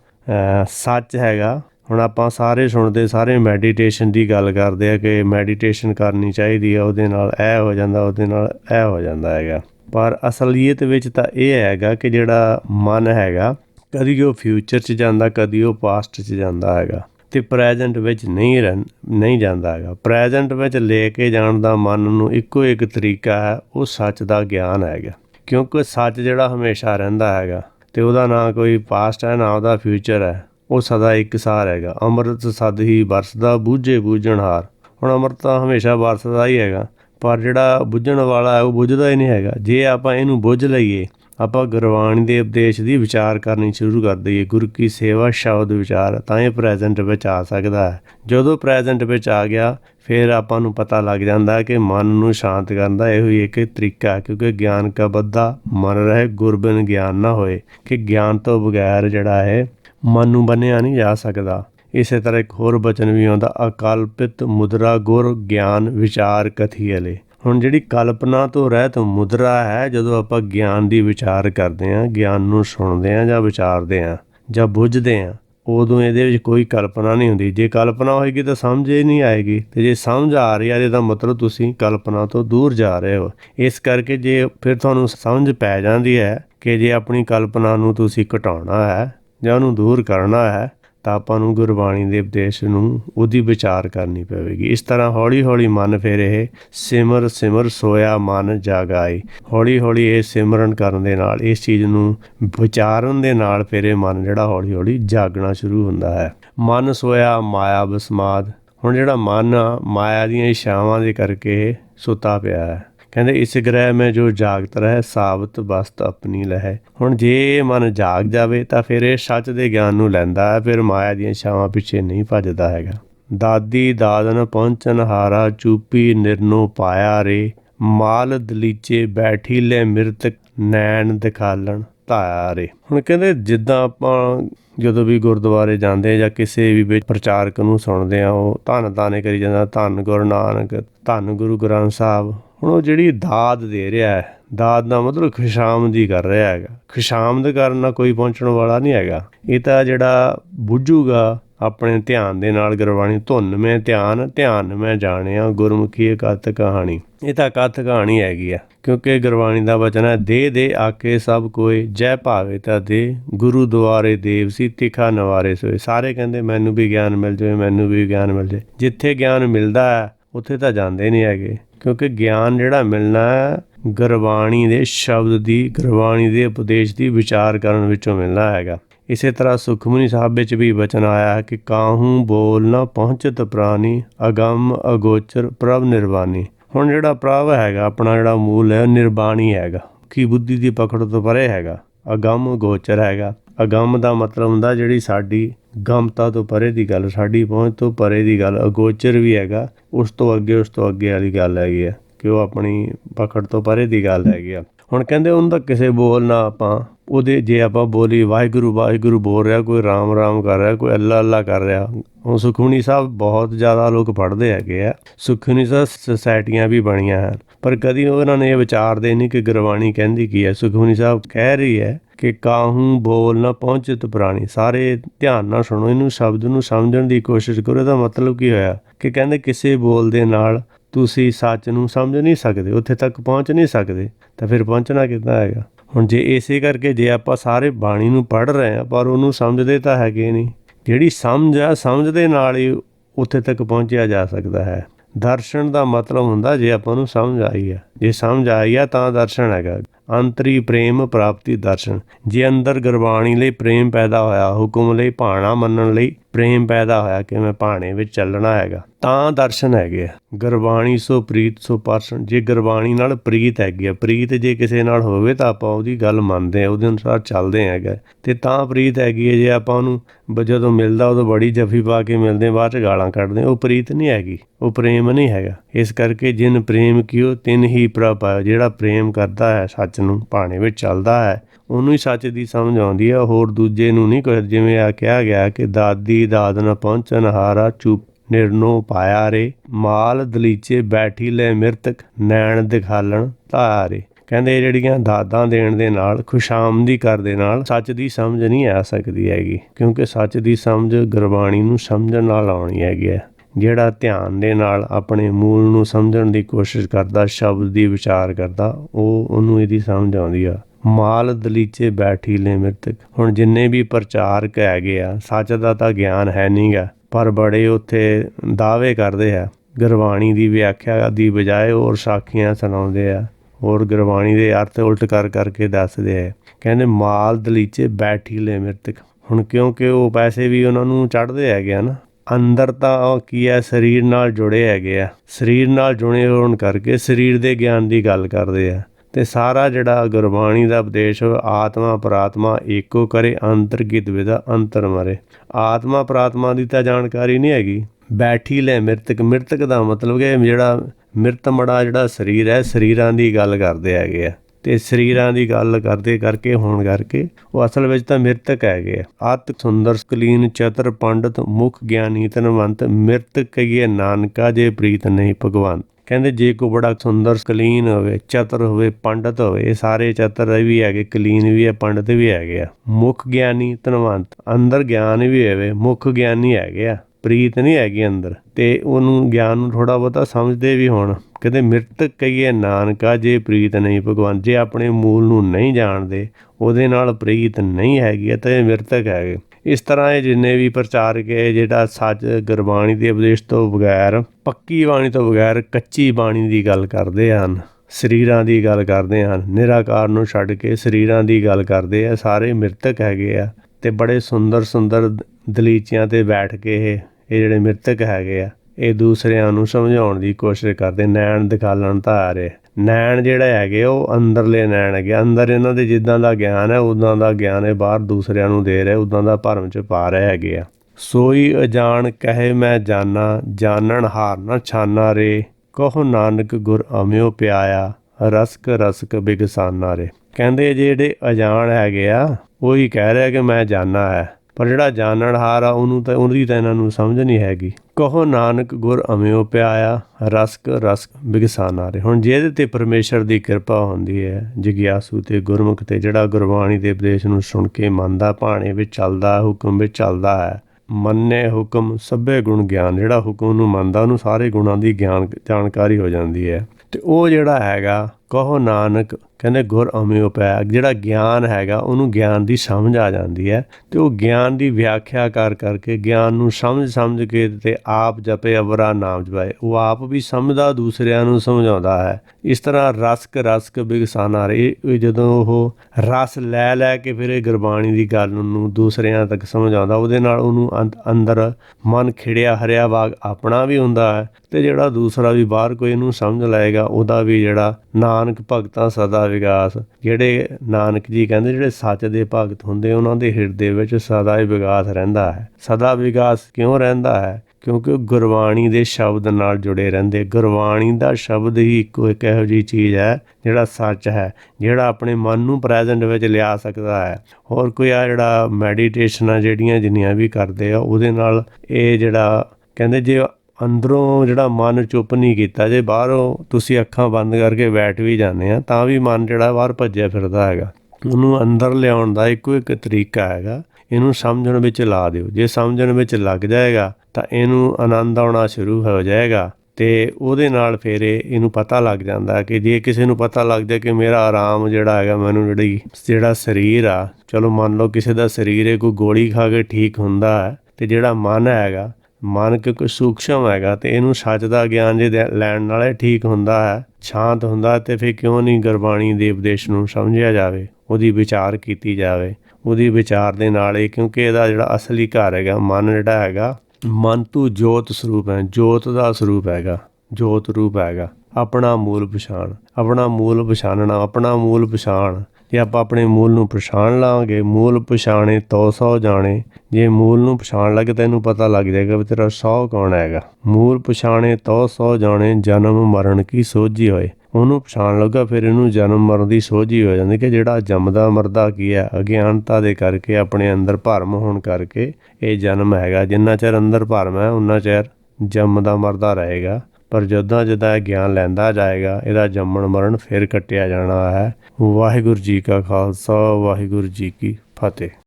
ਸੱਚ ਹੈਗਾ, ਹੁਣ ਆਪਾਂ ਸਾਰੇ ਸੁਣਦੇ, ਸਾਰੇ ਮੈਡੀਟੇਸ਼ਨ ਦੀ ਗੱਲ ਕਰਦੇ ਆ ਕਿ ਮੈਡੀਟੇਸ਼ਨ ਕਰਨੀ ਚਾਹੀਦੀ ਹੈ ਉਹਦੇ ਨਾਲ ਇਹ ਹੋ ਜਾਂਦਾ, ਉਹਦੇ ਨਾਲ ਇਹ ਹੋ ਜਾਂਦਾ ਹੈਗਾ। ਪਰ ਅਸਲੀਅਤ ਵਿੱਚ ਤਾਂ ਇਹ ਹੈਗਾ ਕਿ ਜਿਹੜਾ ਮਨ ਹੈਗਾ ਕਦੀ ਉਹ ਫਿਊਚਰ 'ਚ ਜਾਂਦਾ, ਕਦੀ ਉਹ ਪਾਸਟ 'ਚ ਜਾਂਦਾ ਹੈਗਾ। ਤੇ ਪ੍ਰੈਜ਼ੈਂਟ ਵਿੱਚ ਨਹੀਂ ਰਹਿ, ਨਹੀਂ ਜਾਂਦਾ ਹੈਗਾ। ਪ੍ਰੈਜ਼ੈਂਟ ਵਿੱਚ ਲੈ ਕੇ ਜਾਣ ਦਾ ਮਨ ਨੂੰ ਇੱਕੋ ਇੱਕ ਤਰੀਕਾ ਹੈ, ਉਹ ਸੱਚ ਦਾ ਗਿਆਨ ਹੈਗਾ। ਕਿਉਂਕਿ ਸੱਚ ਜਿਹੜਾ ਹਮੇਸ਼ਾ ਰਹਿੰਦਾ ਹੈਗਾ, ਤੇ ਉਹਦਾ ਨਾ ਕੋਈ ਪਾਸਟ ਹੈ, ਨਾ ਉਹਦਾ ਫਿਊਚਰ ਹੈ। ਉਹ ਸਦਾ ਇੱਕਸਾਰ ਹੈਗਾ। ਅੰਮ੍ਰਿਤ ਸਦ ਹੀ ਵਰਸਦਾ, ਬੂਝੇ ਬੂਝਣਹਾਰ ਹੁਣ ਅੰਮ੍ਰਿਤ ਤਾਂ ਹਮੇਸ਼ਾ ਵਰਸਦਾ ਹੀ ਹੈਗਾ, ਪਰ ਜਿਹੜਾ ਬੁੱਝਣ ਵਾਲਾ ਹੈ, ਉਹ ਬੁੱਝਦਾ ਹੀ ਨਹੀਂ ਹੈਗਾ। ਜੇ ਆਪਾਂ ਇਹਨੂੰ ਬੁੱਝ ਲਈਏ ਆਪਾਂ ਗੁਰਬਾਣੀ ਦੇ ਉਪਦੇਸ਼ ਦੀ ਵਿਚਾਰ ਕਰਨੀ ਸ਼ੁਰੂ ਕਰ ਦਈਏ। ਗੁਰੂ ਕੀ ਸੇਵਾ ਸ਼ਬਦ ਵਿਚਾਰ, ਤਾਂ ਇਹ ਪ੍ਰੈਜ਼ੈਂਟ ਵਿੱਚ ਆ ਸਕਦਾ ਹੈ। ਜਦੋਂ ਪ੍ਰੈਜ਼ੈਂਟ ਵਿੱਚ ਆ ਗਿਆ, ਫਿਰ ਆਪਾਂ ਨੂੰ ਪਤਾ ਲੱਗ ਜਾਂਦਾ ਕਿ ਮਨ ਨੂੰ ਸ਼ਾਂਤ ਕਰਨ ਦਾ ਇਹੋ ਹੀ ਇੱਕ ਤਰੀਕਾ ਹੈ, ਕਿਉਂਕਿ ਗਿਆਨ ਕਾ ਬੱਧਾ ਮਨ ਰਹੇ, ਗੁਰਬਿਨ ਗਿਆਨ ਨਾ ਹੋਏ, ਕਿ ਗਿਆਨ ਤੋਂ ਬਗੈਰ ਜਿਹੜਾ ਹੈ, ਮਨ ਨੂੰ ਬੰਨਿਆ ਨਹੀਂ ਜਾ ਸਕਦਾ। ਇਸੇ ਤਰ੍ਹਾਂ ਇੱਕ ਹੋਰ ਬਚਨ ਵੀ ਆਉਂਦਾ, ਅਕਲਪਿਤ ਮੁਦਰਾ ਗੁਰ ਗਿਆਨ ਵਿਚਾਰ ਕਥੀਲੇ ਹੁਣ ਜਿਹੜੀ ਕਲਪਨਾ ਤੋਂ ਰਹਿਤ ਮੁਦਰਾ ਹੈ, ਜਦੋਂ ਆਪਾਂ ਗਿਆਨ ਦੀ ਵਿਚਾਰ ਕਰਦੇ ਹਾਂ, ਗਿਆਨ ਨੂੰ ਸੁਣਦੇ ਹਾਂ ਜਾਂ ਵਿਚਾਰਦੇ ਹਾਂ ਜਾਂ ਬੁੱਝਦੇ ਹਾਂ, ਉਦੋਂ ਇਹਦੇ ਵਿੱਚ ਕੋਈ ਕਲਪਨਾ ਨਹੀਂ ਹੁੰਦੀ। ਜੇ ਕਲਪਨਾ ਹੋਏਗੀ ਤਾਂ ਸਮਝ ਹੀ ਨਹੀਂ ਆਏਗੀ ਤੇ ਜੇ ਸਮਝ ਆ ਰਹੀ ਹੈ ਤਾਂ ਮਤਲਬ ਤੁਸੀਂ ਕਲਪਨਾ ਤੋਂ ਦੂਰ ਜਾ ਰਹੇ ਹੋ। ਇਸ ਕਰਕੇ ਜੇ ਫਿਰ ਤੁਹਾਨੂੰ ਸਮਝ ਪੈ ਜਾਂਦੀ ਹੈ ਕਿ ਜੇ ਆਪਣੀ ਕਲਪਨਾ ਨੂੰ ਤੁਸੀਂ ਘਟਾਉਣਾ ਹੈ ਜਾਂ ਉਹਨੂੰ ਦੂਰ ਕਰਨਾ ਹੈ ਤਾਂ ਆਪਾਂ ਨੂੰ ਗੁਰਬਾਣੀ ਦੇ ਉਪਦੇਸ਼ ਨੂੰ ਉਹਦੀ ਵਿਚਾਰ ਕਰਨੀ ਪਵੇਗੀ। ਇਸ ਤਰ੍ਹਾਂ ਹੌਲੀ ਹੌਲੀ ਮਨ ਫਿਰ ਇਹ ਸਿਮਰ ਸਿਮਰ ਸੋਇਆ ਮਨ ਜਾਗਾਈ ਹੌਲੀ ਹੌਲੀ ਇਹ ਸਿਮਰਨ ਕਰਨ ਦੇ ਨਾਲ ਇਸ ਚੀਜ਼ ਨੂੰ ਵਿਚਾਰਨ ਦੇ ਨਾਲ ਫਿਰ ਇਹ ਮਨ ਜਿਹੜਾ ਹੌਲੀ ਹੌਲੀ ਜਾਗਣਾ ਸ਼ੁਰੂ ਹੁੰਦਾ ਹੈ। ਮਨ ਸੋਇਆ ਮਾਇਆ ਬਸਮਾਦ। ਹੁਣ ਜਿਹੜਾ ਮਨ ਆ, ਮਾਇਆ ਦੀਆਂ ਇਸ਼ਾਵਾਂ ਦੇ ਕਰਕੇ ਸੁੱਤਾ ਪਿਆ ਹੈ। ਕਹਿੰਦੇ, ਇਸ ਗ੍ਰਹਿ ਮੈਂ ਜੋ ਜਾਗਤ ਰਹਿ, ਸਾਬਤ ਬਸਤ ਆਪਣੀ ਲਹਿ। ਹੁਣ ਜੇ ਇਹ ਮਨ ਜਾਗ ਜਾਵੇ, ਤਾਂ ਫਿਰ ਇਹ ਸੱਚ ਦੇ ਗਿਆਨ ਨੂੰ ਲੈਂਦਾ ਹੈ, ਫਿਰ ਮਾਇਆ ਦੀਆਂ ਛਾਵਾਂ ਪਿੱਛੇ ਨਹੀਂ ਭੱਜਦਾ ਹੈਗਾ। ਦਾਦੀ ਦਾਦਨ ਪਹੁੰਚਨ ਹਾਰਾ, ਚੂਪੀ ਨਿਰਨੋ ਪਾਇਆ ਰੇ। ਮਾਲ ਦਲੀਚੇ ਬੈਠੀ ਲੈ ਮਿਰਤ ਨੈਣ ਦਿਖਾਲਣ। ਧਾਇਆ ਹੁਣ ਕਹਿੰਦੇ ਜਿੱਦਾਂ ਆਪਾਂ ਜਦੋਂ ਵੀ ਗੁਰਦੁਆਰੇ ਜਾਂਦੇ ਜਾਂ ਕਿਸੇ ਵੀ ਵਿੱਚ ਪ੍ਰਚਾਰਕ ਨੂੰ ਸੁਣਦੇ ਆ, ਉਹ ਧੰਨ ਤਾਨੇ ਕਰੀ ਜਾਂਦਾ, ਧੰਨ ਗੁਰੂ ਨਾਨਕ, ਧੰਨ ਗੁਰੂ ਗ੍ਰੰਥ ਸਾਹਿਬ। ਹੁਣ ਉਹ ਜਿਹੜੀ ਦਾਦ ਦੇ ਰਿਹਾ ਹੈ, ਦਾਦ ਦਾ ਮਤਲਬ ਖੁਸ਼ਾਮਦੀ ਕਰ ਰਿਹਾ ਹੈਗਾ। ਖੁਸ਼ਾਮਦ ਕਰਨ ਨਾਲ ਕੋਈ ਪਹੁੰਚਣ ਵਾਲਾ ਨਹੀਂ ਹੈਗਾ। ਇਹ ਤਾਂ ਜਿਹੜਾ ਬੁੱਝੂਗਾ ਆਪਣੇ ਧਿਆਨ ਦੇ ਨਾਲ ਗੁਰਬਾਣੀ ਧੁੰਨ ਮੈਂ ਧਿਆਨ ਧਿਆਨ ਮੈਂ ਜਾਣਿਆ, ਗੁਰਮੁਖੀ ਇਕੱਤ ਕਹਾਣੀ। ਇਹ ਤਾਂ ਇਕੱਤ ਕਹਾਣੀ ਹੈਗੀ ਆ, ਕਿਉਂਕਿ ਗੁਰਬਾਣੀ ਦਾ ਵਚਨ ਹੈ, ਦੇ ਦੇ ਆਕੇ ਸਭ ਕੋਏ, ਜੈ ਭਾਵੇ ਤਾਂ ਦੇ, ਗੁਰੂ ਦੁਆਰੇ ਦੇਵ ਸੀ, ਤਿਖਾ ਨਵਾਰੇ ਸੋਏ। ਸਾਰੇ ਕਹਿੰਦੇ ਮੈਨੂੰ ਵੀ ਗਿਆਨ ਮਿਲ ਜਾਵੇ, ਮੈਨੂੰ ਵੀ ਗਿਆਨ ਮਿਲ ਜਾਵੇ। ਜਿੱਥੇ ਗਿਆਨ ਮਿਲਦਾ ਹੈ, ਉੱਥੇ ਤਾਂ ਜਾਂਦੇ ਨਹੀਂ ਹੈਗੇ। ਕਿਉਂਕਿ ਗਿਆਨ ਜਿਹੜਾ ਮਿਲਣਾ ਗੁਰਬਾਣੀ ਦੇ ਸ਼ਬਦ ਦੀ, ਗੁਰਬਾਣੀ ਦੇ ਉਪਦੇਸ਼ ਦੀ ਵਿਚਾਰ ਕਰਨ ਵਿੱਚੋਂ ਮਿਲਣਾ ਹੈਗਾ। ਇਸੇ ਤਰ੍ਹਾਂ ਸੁਖਮਨੀ ਸਾਹਿਬ ਵਿੱਚ ਵੀ ਬਚਨ ਆਇਆ ਹੈ ਕਿ ਕਾਹੂ ਬੋਲ ਨਾ ਪਹੁੰਚਤ ਪ੍ਰਾਨੀ, ਅਗੰਮ ਅਗੋਚਰ ਪ੍ਰਭ ਨਿਰਵਾਣੀ ਹੁਣ ਜਿਹੜਾ ਪ੍ਰਭ ਹੈਗਾ, ਆਪਣਾ ਜਿਹੜਾ ਮੂਲ ਹੈ ਉਹ ਨਿਰਵਾਣੀ ਹੈਗਾ। ਕੀ ਬੁੱਧੀ ਦੀ ਪਕੜ ਤੋਂ ਪਰੇ ਹੈਗਾ? ਅਗੰਮ ਗੋਚਰ ਹੈਗਾ। ਅਗੰਮ ਦਾ ਮਤਲਬ ਹੁੰਦਾ ਜਿਹੜੀ ਸਾਡੀ ਗਮਤਾ ਤੋਂ ਪਰੇ ਦੀ ਗੱਲ, ਸਾਡੀ ਪਹੁੰਚ ਤੋਂ ਪਰੇ ਦੀ ਗੱਲ। ਅਗੋਚਰ ਵੀ ਹੈਗਾ, ਉਸ ਤੋਂ ਅੱਗੇ, ਉਸ ਤੋਂ ਅੱਗੇ ਵਾਲੀ ਗੱਲ ਹੈਗੀ ਆ ਕਿ ਉਹ ਆਪਣੀ ਪਕੜ ਤੋਂ ਪਰੇ ਦੀ ਗੱਲ ਹੈਗੀ ਆ। ਹੁਣ ਕਹਿੰਦੇ ਉਹਨੂੰ ਤਾਂ ਕਿਸੇ ਬੋਲ ਨਾ ਆਪਾਂ, ਉਹਦੇ ਜੇ ਆਪਾਂ ਬੋਲੀ ਵਾਹਿਗੁਰੂ ਵਾਹਿਗੁਰੂ ਬੋਲ ਰਿਹਾ, ਕੋਈ ਰਾਮ ਰਾਮ ਕਰ ਰਿਹਾ, ਕੋਈ ਅੱਲਾ ਅੱਲਾ ਕਰ ਰਿਹਾ। ਹੁਣ ਸੁਖਮਨੀ ਸਾਹਿਬ ਬਹੁਤ ਜ਼ਿਆਦਾ ਲੋਕ ਪੜ੍ਹਦੇ ਹੈਗੇ ਆ। ਸੁਖਮਨੀ ਸਾਹਿਬ ਸੁਸਾਇਟੀਆਂ ਵੀ ਬਣੀਆਂ ਹਨ। ਪਰ ਕਦੀ ਉਹਨਾਂ ਨੇ ਇਹ ਵਿਚਾਰਦੇ ਨਹੀਂ ਕਿ ਗੁਰਬਾਣੀ ਕਹਿੰਦੀ ਕੀ ਹੈ। ਸੁਖਮਨੀ ਸਾਹਿਬ ਕਹਿ ਰਹੀ ਹੈ ਕਿ ਕਾਹੂ ਬੋਲ ਨਾ ਪਹੁੰਚਤ ਪ੍ਰਾਣੀ। ਸਾਰੇ ਧਿਆਨ ਨਾਲ ਸੁਣੋ, ਇਹਨੂੰ ਸ਼ਬਦ ਨੂੰ ਸਮਝਣ ਦੀ ਕੋਸ਼ਿਸ਼ ਕਰੋ। ਇਹਦਾ ਮਤਲਬ ਕੀ ਹੋਇਆ? ਕਿ ਕਹਿੰਦੇ ਕਿਸੇ ਬੋਲ ਦੇ ਨਾਲ ਤੁਸੀਂ ਸੱਚ ਨੂੰ ਸਮਝ ਨਹੀਂ ਸਕਦੇ, ਉੱਥੇ ਤੱਕ ਪਹੁੰਚ ਨਹੀਂ ਸਕਦੇ, ਤਾਂ ਫਿਰ ਪਹੁੰਚਣਾ ਕਿੱਦਾਂ ਹੈਗਾ? ਹੁਣ ਜੇ ਇਸੇ ਕਰਕੇ ਜੇ ਆਪਾਂ ਸਾਰੇ ਬਾਣੀ ਨੂੰ ਪੜ੍ਹ ਰਹੇ ਆ ਪਰ ਉਹਨੂੰ ਸਮਝਦੇ ਤਾਂ ਹੈਗੇ ਨਹੀਂ। ਜਿਹੜੀ ਸਮਝ ਆ, ਸਮਝ ਦੇ ਨਾਲ ਹੀ ਉੱਥੇ ਤੱਕ ਪਹੁੰਚਿਆ ਜਾ ਸਕਦਾ ਹੈ। ਦਰਸ਼ਨ ਦਾ ਮਤਲਬ ਹੁੰਦਾ ਜੇ ਆਪਾਂ ਨੂੰ ਸਮਝ ਆਈ ਆ। ਜੇ ਸਮਝ ਆਈ ਆ ਤਾਂ ਦਰਸ਼ਨ ਹੈਗਾ। ਅੰਤਰੀ ਪ੍ਰੇਮ ਪ੍ਰਾਪਤੀ ਦਰਸ਼ਨ। ਜੇ ਅੰਦਰ ਗੁਰਬਾਣੀ ਲਈ ਪ੍ਰੇਮ ਪੈਦਾ ਹੋਇਆ, ਹੁਕਮ ਲਈ, ਭਾਣਾ ਮੰਨਣ ਲਈ ਪ੍ਰੇਮ ਪੈਦਾ ਹੋਇਆ ਕਿ ਮੈਂ ਭਾਣੇ ਵਿੱਚ ਚੱਲਣਾ ਹੈਗਾ, ਤਾਂ ਦਰਸ਼ਨ ਹੈਗੇ ਆ। ਗੁਰਬਾਣੀ ਸੋ ਪ੍ਰੀਤ, ਸੋ ਪਰਸਨ ਜੇ ਗੁਰਬਾਣੀ ਨਾਲ ਪ੍ਰੀਤ ਹੈਗੀ ਆ, ਪ੍ਰੀਤ ਜੇ ਕਿਸੇ ਨਾਲ ਹੋਵੇ ਤਾਂ ਆਪਾਂ ਉਹਦੀ ਗੱਲ ਮੰਨਦੇ ਆ ਉਹਦੇ ਅਨੁਸਾਰ ਚੱਲਦੇ ਹੈਗਾ। ਤੇ ਤਾਂ ਪ੍ਰੀਤ ਹੈਗੀ ਹੈ ਜੇ ਆਪਾਂ ਉਹਨੂੰ ਬ- ਜਦੋਂ ਮਿਲਦਾ ਉਦੋਂ ਬੜੀ ਜਫੀ ਪਾ ਕੇ ਮਿਲਦੇ ਬਾਅਦ ਚ ਗਾਲਾਂ ਕੱਢਦੇ ਉਹ ਪ੍ਰੀਤ ਨਹੀਂ ਹੈਗੀ, ਉਹ ਪ੍ਰੇਮ ਨਹੀਂ ਹੈਗਾ। ਇਸ ਕਰਕੇ ਜਿਨ ਪ੍ਰੇਮ ਕੀਓ, ਤਿਨ ਹੀ ਪ੍ਰਭ ਪਾਇਓ ਜਿਹੜਾ ਪ੍ਰੇਮ ਕਰਦਾ ਹੈ, ਸੱਚ ਨੂੰ ਭਾਣੇ ਵਿੱਚ ਚੱਲਦਾ ਹੈ, ਉਹਨੂੰ ਹੀ ਸੱਚ ਦੀ ਸਮਝ ਆਉਂਦੀ ਹੈ, ਹੋਰ ਦੂਜੇ ਨੂੰ ਨਹੀਂ ਕੁਝ ਜਿਵੇਂ ਆ ਕਿਹਾ ਗਿਆ ਕਿ ਦਾਦੀ, ਦਾਦ ਨ ਪਹੁੰਚਨ ਹਾਰਾ, ਚੁੱਪ ਨਿਰਨੋ ਪਾਇਆ ਰੇ, ਮਾਲ ਦਲੀਚੇ ਬੈਠੀ ਲੈ ਮਿਰਤਕ, ਨੈਣ ਦਿਖਾਲਣ ਧਾਰੇ ਕਹਿੰਦੇ ਜਿਹੜੀਆਂ ਦਾਦਾਂ ਦੇਣ ਦੇ ਨਾਲ, ਖੁਸ਼ਾਮਦੀ ਕਰਦੇ ਨਾਲ, ਸੱਚ ਦੀ ਸਮਝ ਨਹੀਂ ਆ ਸਕਦੀ ਹੈਗੀ, ਕਿਉਂਕਿ ਸੱਚ ਦੀ ਸਮਝ ਗੁਰਬਾਣੀ ਨੂੰ ਸਮਝਣ ਨਾਲ ਆਉਣੀ ਹੈਗੀ ਹੈ। ਜਿਹੜਾ ਧਿਆਨ ਦੇ ਨਾਲ ਆਪਣੇ ਮੂਲ ਨੂੰ ਸਮਝਣ ਦੀ ਕੋਸ਼ਿਸ਼ ਕਰਦਾ, ਸ਼ਬਦ ਦੀ ਵਿਚਾਰ ਕਰਦਾ, ਉਹ ਉਹਨੂੰ ਇਹਦੀ ਸਮਝ ਆਉਂਦੀ ਆ। ਮਾਲ ਦਲੀਚੇ ਬੈਠੀ ਲੈ ਮਿਰਤਕ। ਹੁਣ ਜਿੰਨੇ ਵੀ ਪ੍ਰਚਾਰਕ ਹੈਗੇ ਆ, ਸੱਚ ਦਾ ਤਾਂ ਗਿਆਨ ਹੈ ਨਹੀਂਗਾ ਪਰ ਬੜੇ ਉੱਥੇ ਦਾਅਵੇ ਕਰਦੇ ਆ। ਗੁਰਬਾਣੀ ਦੀ ਵਿਆਖਿਆ ਦੀ ਬਜਾਏ ਹੋਰ ਸਾਖੀਆਂ ਸੁਣਾਉਂਦੇ ਆ, ਹੋਰ ਗੁਰਬਾਣੀ ਦੇ ਅਰਥ ਉਲਟ ਕਰ ਕਰਕੇ ਦੱਸਦੇ ਆ। ਕਹਿੰਦੇ ਮਾਲ ਦਲੀਚੇ ਬੈਠੀ ਲੈ ਮਿਰਤਕ। ਹੁਣ ਕਿਉਂਕਿ ਉਹ ਪੈਸੇ ਵੀ ਉਹਨਾਂ ਨੂੰ ਚੜਦੇ ਹੈਗੇ ਆ ਨਾ ਅੰਦਰ ਤਾਂ ਉਹ ਕੀ ਹੈ, ਸਰੀਰ ਨਾਲ ਜੁੜੇ ਹੈਗੇ ਆ। ਸਰੀਰ ਨਾਲ ਜੁੜੇ ਹੋਣ ਕਰਕੇ ਸਰੀਰ ਦੇ ਗਿਆਨ ਦੀ ਗੱਲ ਕਰਦੇ ਆ। ਤੇ ਸਾਰਾ ਜਿਹੜਾ ਗੁਰਬਾਣੀ ਦਾ ਉਪਦੇਸ਼ ਆਤਮਾ ਪ੍ਰਾਤਮਾ ਏਕੋ ਕਰੇ ਅੰਤਰਗਿਤ ਵਿਦਾ ਅੰਤਰ ਮਰੇ। ਆਤਮਾ ਪ੍ਰਾਤਮਾ ਦੀ ਤਾਂ ਜਾਣਕਾਰੀ ਨਹੀਂ ਹੈਗੀ। ਬੈਠੀ ਲੈ ਮਿਰਤਕ ਮਿਰਤਕ ਦਾ ਮਤਲਬ ਕਿ ਜਿਹੜਾ ਮਿਰਤ ਮੜਾ ਜਿਹੜਾ ਸਰੀਰ ਹੈ, ਸਰੀਰਾਂ ਦੀ ਗੱਲ ਕਰਦੇ ਹੈਗੇ ਆ। ਤੇ ਸਰੀਰਾਂ ਦੀ ਗੱਲ ਕਰਦੇ ਕਰਕੇ, ਹੋਣ ਕਰਕੇ, ਉਹ ਅਸਲ ਵਿੱਚ ਤਾਂ ਮਿਰਤਕ ਹੈਗੇ ਆ। ਅਤ ਸੁੰਦਰ, ਸਕਲੀਨ, ਚਤਰ, ਪੰਡਤ, ਮੁਖ ਗਿਆਨੀ, ਧਨਵੰਤ, ਮਿਰਤ ਕਹੀਏ ਨਾਨਕਾ, ਜੇ ਪ੍ਰੀਤ ਨਹੀਂ ਭਗਵੰਤ। ਕਹਿੰਦੇ ਜੇ ਕੋ ਬੜਾ ਸੁੰਦਰ ਕਲੀਨ ਹੋਵੇ, ਚਤਰ ਹੋਵੇ, ਪੰਡਤ ਹੋਵੇ, ਇਹ ਸਾਰੇ ਚਤਰ ਵੀ ਹੈਗੇ, ਕਲੀਨ ਵੀ ਹੈ, ਪੰਡਤ ਵੀ ਹੈਗੇ ਆ। ਮੁਖ ਗਿਆਨੀ, ਧਨਵੰਤ, ਅੰਦਰ ਗਿਆਨ ਵੀ ਹੋਵੇ, ਮੁਖ ਗਿਆਨੀ ਹੈਗੇ ਆ, ਪ੍ਰੀਤ ਨਹੀਂ ਹੈਗੀ ਅੰਦਰ। ਤੇ ਉਹਨੂੰ ਗਿਆਨ ਨੂੰ ਥੋੜਾ ਬਹੁਤਾ ਸਮਝਦੇ ਵੀ ਹੋਣ। ਕਹਿੰਦੇ ਮਿਰਤਕ ਕਹੀਏ ਨਾਨਕਾ, ਜੇ ਪ੍ਰੀਤ ਨਹੀਂ ਭਗਵਾਨ, ਜੇ ਆਪਣੇ ਮੂਲ ਨੂੰ ਨਹੀਂ ਜਾਣਦੇ, ਉਹਦੇ ਨਾਲ ਪ੍ਰੀਤ ਨਹੀਂ ਹੈਗੀ ਤਾਂ ਇਹ ਮਿਰਤਕ ਹੈਗੇ। ਇਸ ਤਰ੍ਹਾਂ ਇਹ ਜਿੰਨੇ ਵੀ ਪ੍ਰਚਾਰਕ ਹੈ ਜਿਹੜਾ ਸੱਚ ਗੁਰਬਾਣੀ ਦੇ ਉਪਦੇਸ਼ ਤੋਂ ਬਗੈਰ, ਪੱਕੀ ਬਾਣੀ ਤੋਂ ਬਗੈਰ ਕੱਚੀ ਬਾਣੀ ਦੀ ਗੱਲ ਕਰਦੇ ਹਨ, ਸਰੀਰਾਂ ਦੀ ਗੱਲ ਕਰਦੇ ਹਨ, ਨਿਰਾਕਾਰ ਨੂੰ ਛੱਡ ਕੇ ਸਰੀਰਾਂ ਦੀ ਗੱਲ ਕਰਦੇ ਆ, ਸਾਰੇ ਮਿਰਤਕ ਹੈਗੇ ਆ ਤੇ ਬੜੇ ਸੁੰਦਰ ਸੁੰਦਰ ਦਲੀਚਿਆਂ ਤੇ ਬੈਠ ਕੇ ਇਹ ਇਹ ਜਿਹੜੇ ਮਿਰਤਕ ਹੈਗੇ ਆ ਇਹ ਦੂਸਰਿਆਂ ਨੂੰ ਸਮਝਾਉਣ ਦੀ ਕੋਸ਼ਿਸ਼ ਕਰਦੇ, ਨੈਣ ਦਿਖਾਲਣ ਧਾਰੇ ਨੈਣ ਜਿਹੜਾ ਹੈਗੇ, ਉਹ ਅੰਦਰਲੇ ਨੈਣ ਹੈਗੇ। ਅੰਦਰ ਇਹਨਾਂ ਦੇ ਜਿੱਦਾਂ ਦਾ ਗਿਆਨ ਹੈ ਉਦਾਂ ਦਾ ਗਿਆਨ ਇਹ ਬਾਹਰ ਦੂਸਰਿਆਂ ਨੂੰ ਦੇ ਰਹੇ ਉਦਾਂ ਦਾ ਭਰਮ ਚ ਪਾ ਰਹੇ ਹੈਗੇ ਆ। ਸੋਈ ਅਜਾਣ ਕਹੇ ਮੈਂ ਜਾਣਾ ਜਾਣਨ ਹਾਰ ਨਾ ਛਾਨਾ ਰੇ। ਕਹੋ ਨਾਨਕ ਗੁਰ ਅਮਿਓ ਪਿਆਇਆ, ਰਸਕ ਰਸਕ ਬਿਗਸਾਨਾ ਰੇ। ਕਹਿੰਦੇ ਜਿਹੜੇ ਅਜਾਣ ਹੈਗੇ ਆ, ਉਹੀ ਕਹਿ ਰਿਹਾ ਕਿ ਮੈਂ ਜਾਣਾ ਹੈ। ਪਰ ਜਿਹੜਾ ਜਾਣਨ ਹਾਰ ਆ, ਉਹਨੂੰ ਤਾਂ ਉਹਦੀ ਤਾਂ ਇਹਨਾਂ ਨੂੰ ਸਮਝ ਨਹੀਂ ਹੈਗੀ। ਕਹੋ ਨਾਨਕ, ਗੁਰ ਅਮਿਓ ਪਿਆਇਆ, ਰਸਕ ਰਸਕ ਬਿਗਸਾਨਾ ਰੇ ਹੁਣ ਜਿਹਦੇ ਤੇ ਪਰਮੇਸ਼ਰ ਦੀ ਕਿਰਪਾ ਹੁੰਦੀ ਹੈ, ਜਗਿਆਸੂ ਤੇ ਗੁਰਮੁਖ ਤੇ, ਜਿਹੜਾ ਗੁਰਬਾਣੀ ਦੇ ਉਪਦੇਸ਼ ਨੂੰ ਸੁਣ ਕੇ ਮੰਨਦਾ, ਭਾਣੇ ਵਿੱਚ ਚੱਲਦਾ, ਹੁਕਮ ਵਿੱਚ ਚੱਲਦਾ ਹੈ, ਮੰਨੇ ਹੁਕਮ, ਸਭੇ ਗੁਣ ਗਿਆਨ। ਜਿਹੜਾ ਹੁਕਮ ਨੂੰ ਮੰਨਦਾ, ਉਹਨੂੰ ਸਾਰੇ ਗੁਣਾਂ ਦੀ ਗਿਆਨ ਜਾਣਕਾਰੀ ਹੋ ਜਾਂਦੀ ਹੈ। ਤੇ ਉਹ ਜਿਹੜਾ ਹੈਗਾ ਕਹੋ ਨਾਨਕ, ਕਹਿੰਦੇ ਗੁਰ ਅਮਿਉਪੈ ਜਿਹੜਾ ਗਿਆਨ ਹੈਗਾ, ਉਹਨੂੰ ਗਿਆਨ ਦੀ ਸਮਝ ਆ ਜਾਂਦੀ ਹੈ ਤੇ ਉਹ ਗਿਆਨ ਦੀ ਵਿਆਖਿਆ ਕਰ ਕਰਕੇ ਗਿਆਨ ਨੂੰ ਸਮਝ ਸਮਝ ਕੇ ਤੇ ਆਪ ਜਪੇ, ਅਵਰਾ ਨਾਮ ਜਪਾਏ। ਉਹ ਆਪ ਵੀ ਸਮਝਦਾ, ਦੂਸਰਿਆਂ ਨੂੰ ਸਮਝਾਉਂਦਾ ਹੈ। ਇਸ ਤਰ੍ਹਾਂ ਰਸਕ ਰਸਕ ਬਿਗਸਾਨਾ ਰੇ। ਜਦੋਂ ਉਹ ਰਸ ਲੈ ਲੈ ਕੇ ਫਿਰ ਇਹ ਗੁਰਬਾਣੀ ਦੀ ਗੱਲ ਨੂੰ ਦੂਸਰਿਆਂ ਤੱਕ ਸਮਝਾਉਂਦਾ, ਉਹਦੇ ਨਾਲ ਉਹਨੂੰ ਅੰਦ- ਅੰਦਰ ਮਨ ਖਿੜਿਆ, ਹਰਿਆ ਵਾਗ ਆਪਣਾ ਵੀ ਹੁੰਦਾ ਹੈ ਤੇ ਜਿਹੜਾ ਦੂਸਰਾ ਵੀ ਬਾਹਰ ਕੋਈ ਇਹਨੂੰ ਸਮਝ ਲਏਗਾ, ਉਹਦਾ ਵੀ ਜਿਹੜਾ ਨਾਨਕ ਭਗਤਾਂ ਸਦਾ ਵਿਗਾਸ। ਜਿਹੜੇ ਨਾਨਕ ਜੀ ਕਹਿੰਦੇ, ਜਿਹੜੇ ਸੱਚ ਦੇ ਭਗਤ ਹੁੰਦੇ, ਉਹਨਾਂ ਦੇ ਹਿਰਦੇ ਵਿੱਚ ਸਦਾ ਹੀ ਵਿਗਾਸ ਰਹਿੰਦਾ ਹੈ। ਸਦਾ ਵਿਗਾਸ ਕਿਉਂ ਰਹਿੰਦਾ ਹੈ? ਕਿਉਂਕਿ ਉਹ ਗੁਰਬਾਣੀ ਦੇ ਸ਼ਬਦ ਨਾਲ ਜੁੜੇ ਰਹਿੰਦੇ। ਗੁਰਬਾਣੀ ਦਾ ਸ਼ਬਦ ਹੀ ਇੱਕੋ ਇੱਕ ਇਹੋ ਜਿਹੀ ਚੀਜ਼ ਹੈ, ਜਿਹੜਾ ਸੱਚ ਹੈ, ਜਿਹੜਾ ਆਪਣੇ ਮਨ ਨੂੰ ਪ੍ਰੈਜ਼ੈਂਟ ਵਿੱਚ ਲਿਆ ਸਕਦਾ ਹੈ। ਹੋਰ ਕੋਈ ਆ ਜਿਹੜਾ ਮੈਡੀਟੇਸ਼ਨ ਆ, ਜਿਹੜੀਆਂ ਜਿੰਨੀਆਂ ਵੀ ਕਰਦੇ ਆ, ਉਹਦੇ ਨਾਲ ਇਹ ਜਿਹੜਾ ਕਹਿੰਦੇ, ਜੇ ਅੰਦਰੋਂ ਜਿਹੜਾ ਮਨ ਚੁੱਪ ਨਹੀਂ ਕੀਤਾ, ਜੇ ਬਾਹਰੋਂ ਤੁਸੀਂ ਅੱਖਾਂ ਬੰਦ ਕਰਕੇ ਬੈਠ ਵੀ ਜਾਂਦੇ ਆ, ਤਾਂ ਵੀ ਮਨ ਜਿਹੜਾ ਬਾਹਰ ਭੱਜਿਆ ਫਿਰਦਾ ਹੈਗਾ। ਉਹਨੂੰ ਅੰਦਰ ਲਿਆਉਣ ਦਾ ਇੱਕੋ ਇੱਕ ਤਰੀਕਾ ਹੈਗਾ, ਇਹਨੂੰ ਸਮਝਣ ਵਿੱਚ ਲਾ ਦਿਓ। ਜੇ ਸਮਝਣ ਵਿੱਚ ਲੱਗ ਜਾਏਗਾ, ਤਾਂ ਇਹਨੂੰ ਆਨੰਦ ਆਉਣਾ ਸ਼ੁਰੂ ਹੋ ਜਾਏਗਾ ਤੇ ਉਹਦੇ ਨਾਲ ਫਿਰ ਇਹਨੂੰ ਪਤਾ ਲੱਗ ਜਾਂਦਾ ਕਿ ਜੇ ਕਿਸੇ ਨੂੰ ਪਤਾ ਲੱਗ ਜਾਏ ਕਿ ਮੇਰਾ ਆਰਾਮ ਜਿਹੜਾ ਹੈਗਾ, ਮੈਨੂੰ ਜਿਹੜੀ, ਜਿਹੜਾ ਸਰੀਰ ਆ, ਚਲੋ ਮੰਨ ਲਓ ਕਿਸੇ ਦਾ ਸਰੀਰ ਹੈ, ਕੋਈ ਗੋਲੀ ਖਾ ਕੇ ਠੀਕ ਹੁੰਦਾ ਹੈ, ਤੇ ਜਿਹੜਾ ਮਨ ਹੈਗਾ ਮਨ ਕਿਉਂਕਿ ਸੂਖਸ਼ਮ ਹੈਗਾ ਤੇ ਇਹਨੂੰ ਸੱਚ ਦਾ ਗਿਆਨ ਜੇ ਦੇ- ਲੈਣ ਨਾਲੇ ਠੀਕ ਹੁੰਦਾ ਹੈ, ਸ਼ਾਂਤ ਹੁੰਦਾ ਤੇ ਫਿਰ ਕਿਉਂ ਨਹੀਂ ਗੁਰਬਾਣੀ ਦੇ ਉਪਦੇਸ਼ ਨੂੰ ਸਮਝਿਆ ਜਾਵੇ, ਉਹਦੀ ਵਿਚਾਰ ਕੀਤੀ ਜਾਵੇ। ਉਹਦੀ ਵਿਚਾਰ ਦੇ ਨਾਲ ਹੀ ਕਿਉਂਕਿ ਇਹਦਾ ਜਿਹੜਾ ਅਸਲੀ ਘਰ ਹੈਗਾ, ਮਨ ਜਿਹੜਾ ਹੈਗਾ, ਮਨ ਤੂੰ ਜੋਤ ਸਰੂਪ ਹੈ, ਜੋਤ ਦਾ ਸਰੂਪ ਹੈਗਾ, ਜੋਤ ਰੂਪ ਹੈਗਾ। ਆਪਣਾ ਮੂਲ ਪਛਾਣ, ਆਪਣਾ ਮੂਲ ਪਛਾਣਨਾ ਆਪਣਾ ਮੂਲ ਪਛਾਣ। ਜੇ ਆਪਾਂ ਆਪਣੇ ਮੂਲ ਨੂੰ ਪਛਾਣ ਲਾਂਗੇ, ਮੂਲ ਪਛਾਣੇ ਤੋ ਸੌ ਜਾਣੇ ਜੇ ਮੂਲ ਨੂੰ ਪਛਾਣ ਲੱਗੇ ਤੈਨੂੰ ਪਤਾ ਲੱਗ ਜਾਏਗਾ ਵੀ ਤੇਰਾ ਸੌ ਕੌਣ ਹੈਗਾ। ਮੂਲ ਪਛਾਣੇ ਤੋ ਸੌ ਜਾਣੇ ਜਨਮ ਮਰਨ ਕੀ ਸੋਝੀ ਹੋਏ। ਉਹਨੂੰ ਪਛਾਣ ਲੱਗਾ ਫਿਰ ਇਹਨੂੰ ਜਨਮ ਮਰਨ ਦੀ ਸੋਝੀ ਹੋ ਜਾਂਦੀ ਕਿ ਜਿਹੜਾ ਜੰਮਦਾ ਮਰਦਾ ਕੀ ਹੈ। ਅਗਿਆਨਤਾ ਦੇ ਕਰਕੇ ਆਪਣੇ ਅੰਦਰ ਭਰਮ ਹੋਣ ਕਰਕੇ ਇਹ ਜਨਮ ਹੈਗਾ। ਜਿੰਨਾ ਚਿਰ ਅੰਦਰ ਭਰਮ ਹੈ, ਉਨਾ ਚਿਰ ਜੰਮਦਾ ਮਰਦਾ ਰਹੇਗਾ। ਪਰ ਜਦੋਂ ਜਦੋਂ ਇਹ ਗਿਆਨ ਲੈਂਦਾ ਜਾਏਗਾ, ਇਹਦਾ ਜੰਮਣ ਮਰਨ ਫਿਰ ਕੱਟਿਆ ਜਾਣਾ ਹੈ। ਵਾਹਿਗੁਰੂ ਜੀ ਕਾ ਖਾਲਸਾ, ਵਾਹਿਗੁਰੂ ਜੀ ਕੀ ਫਤਿਹ।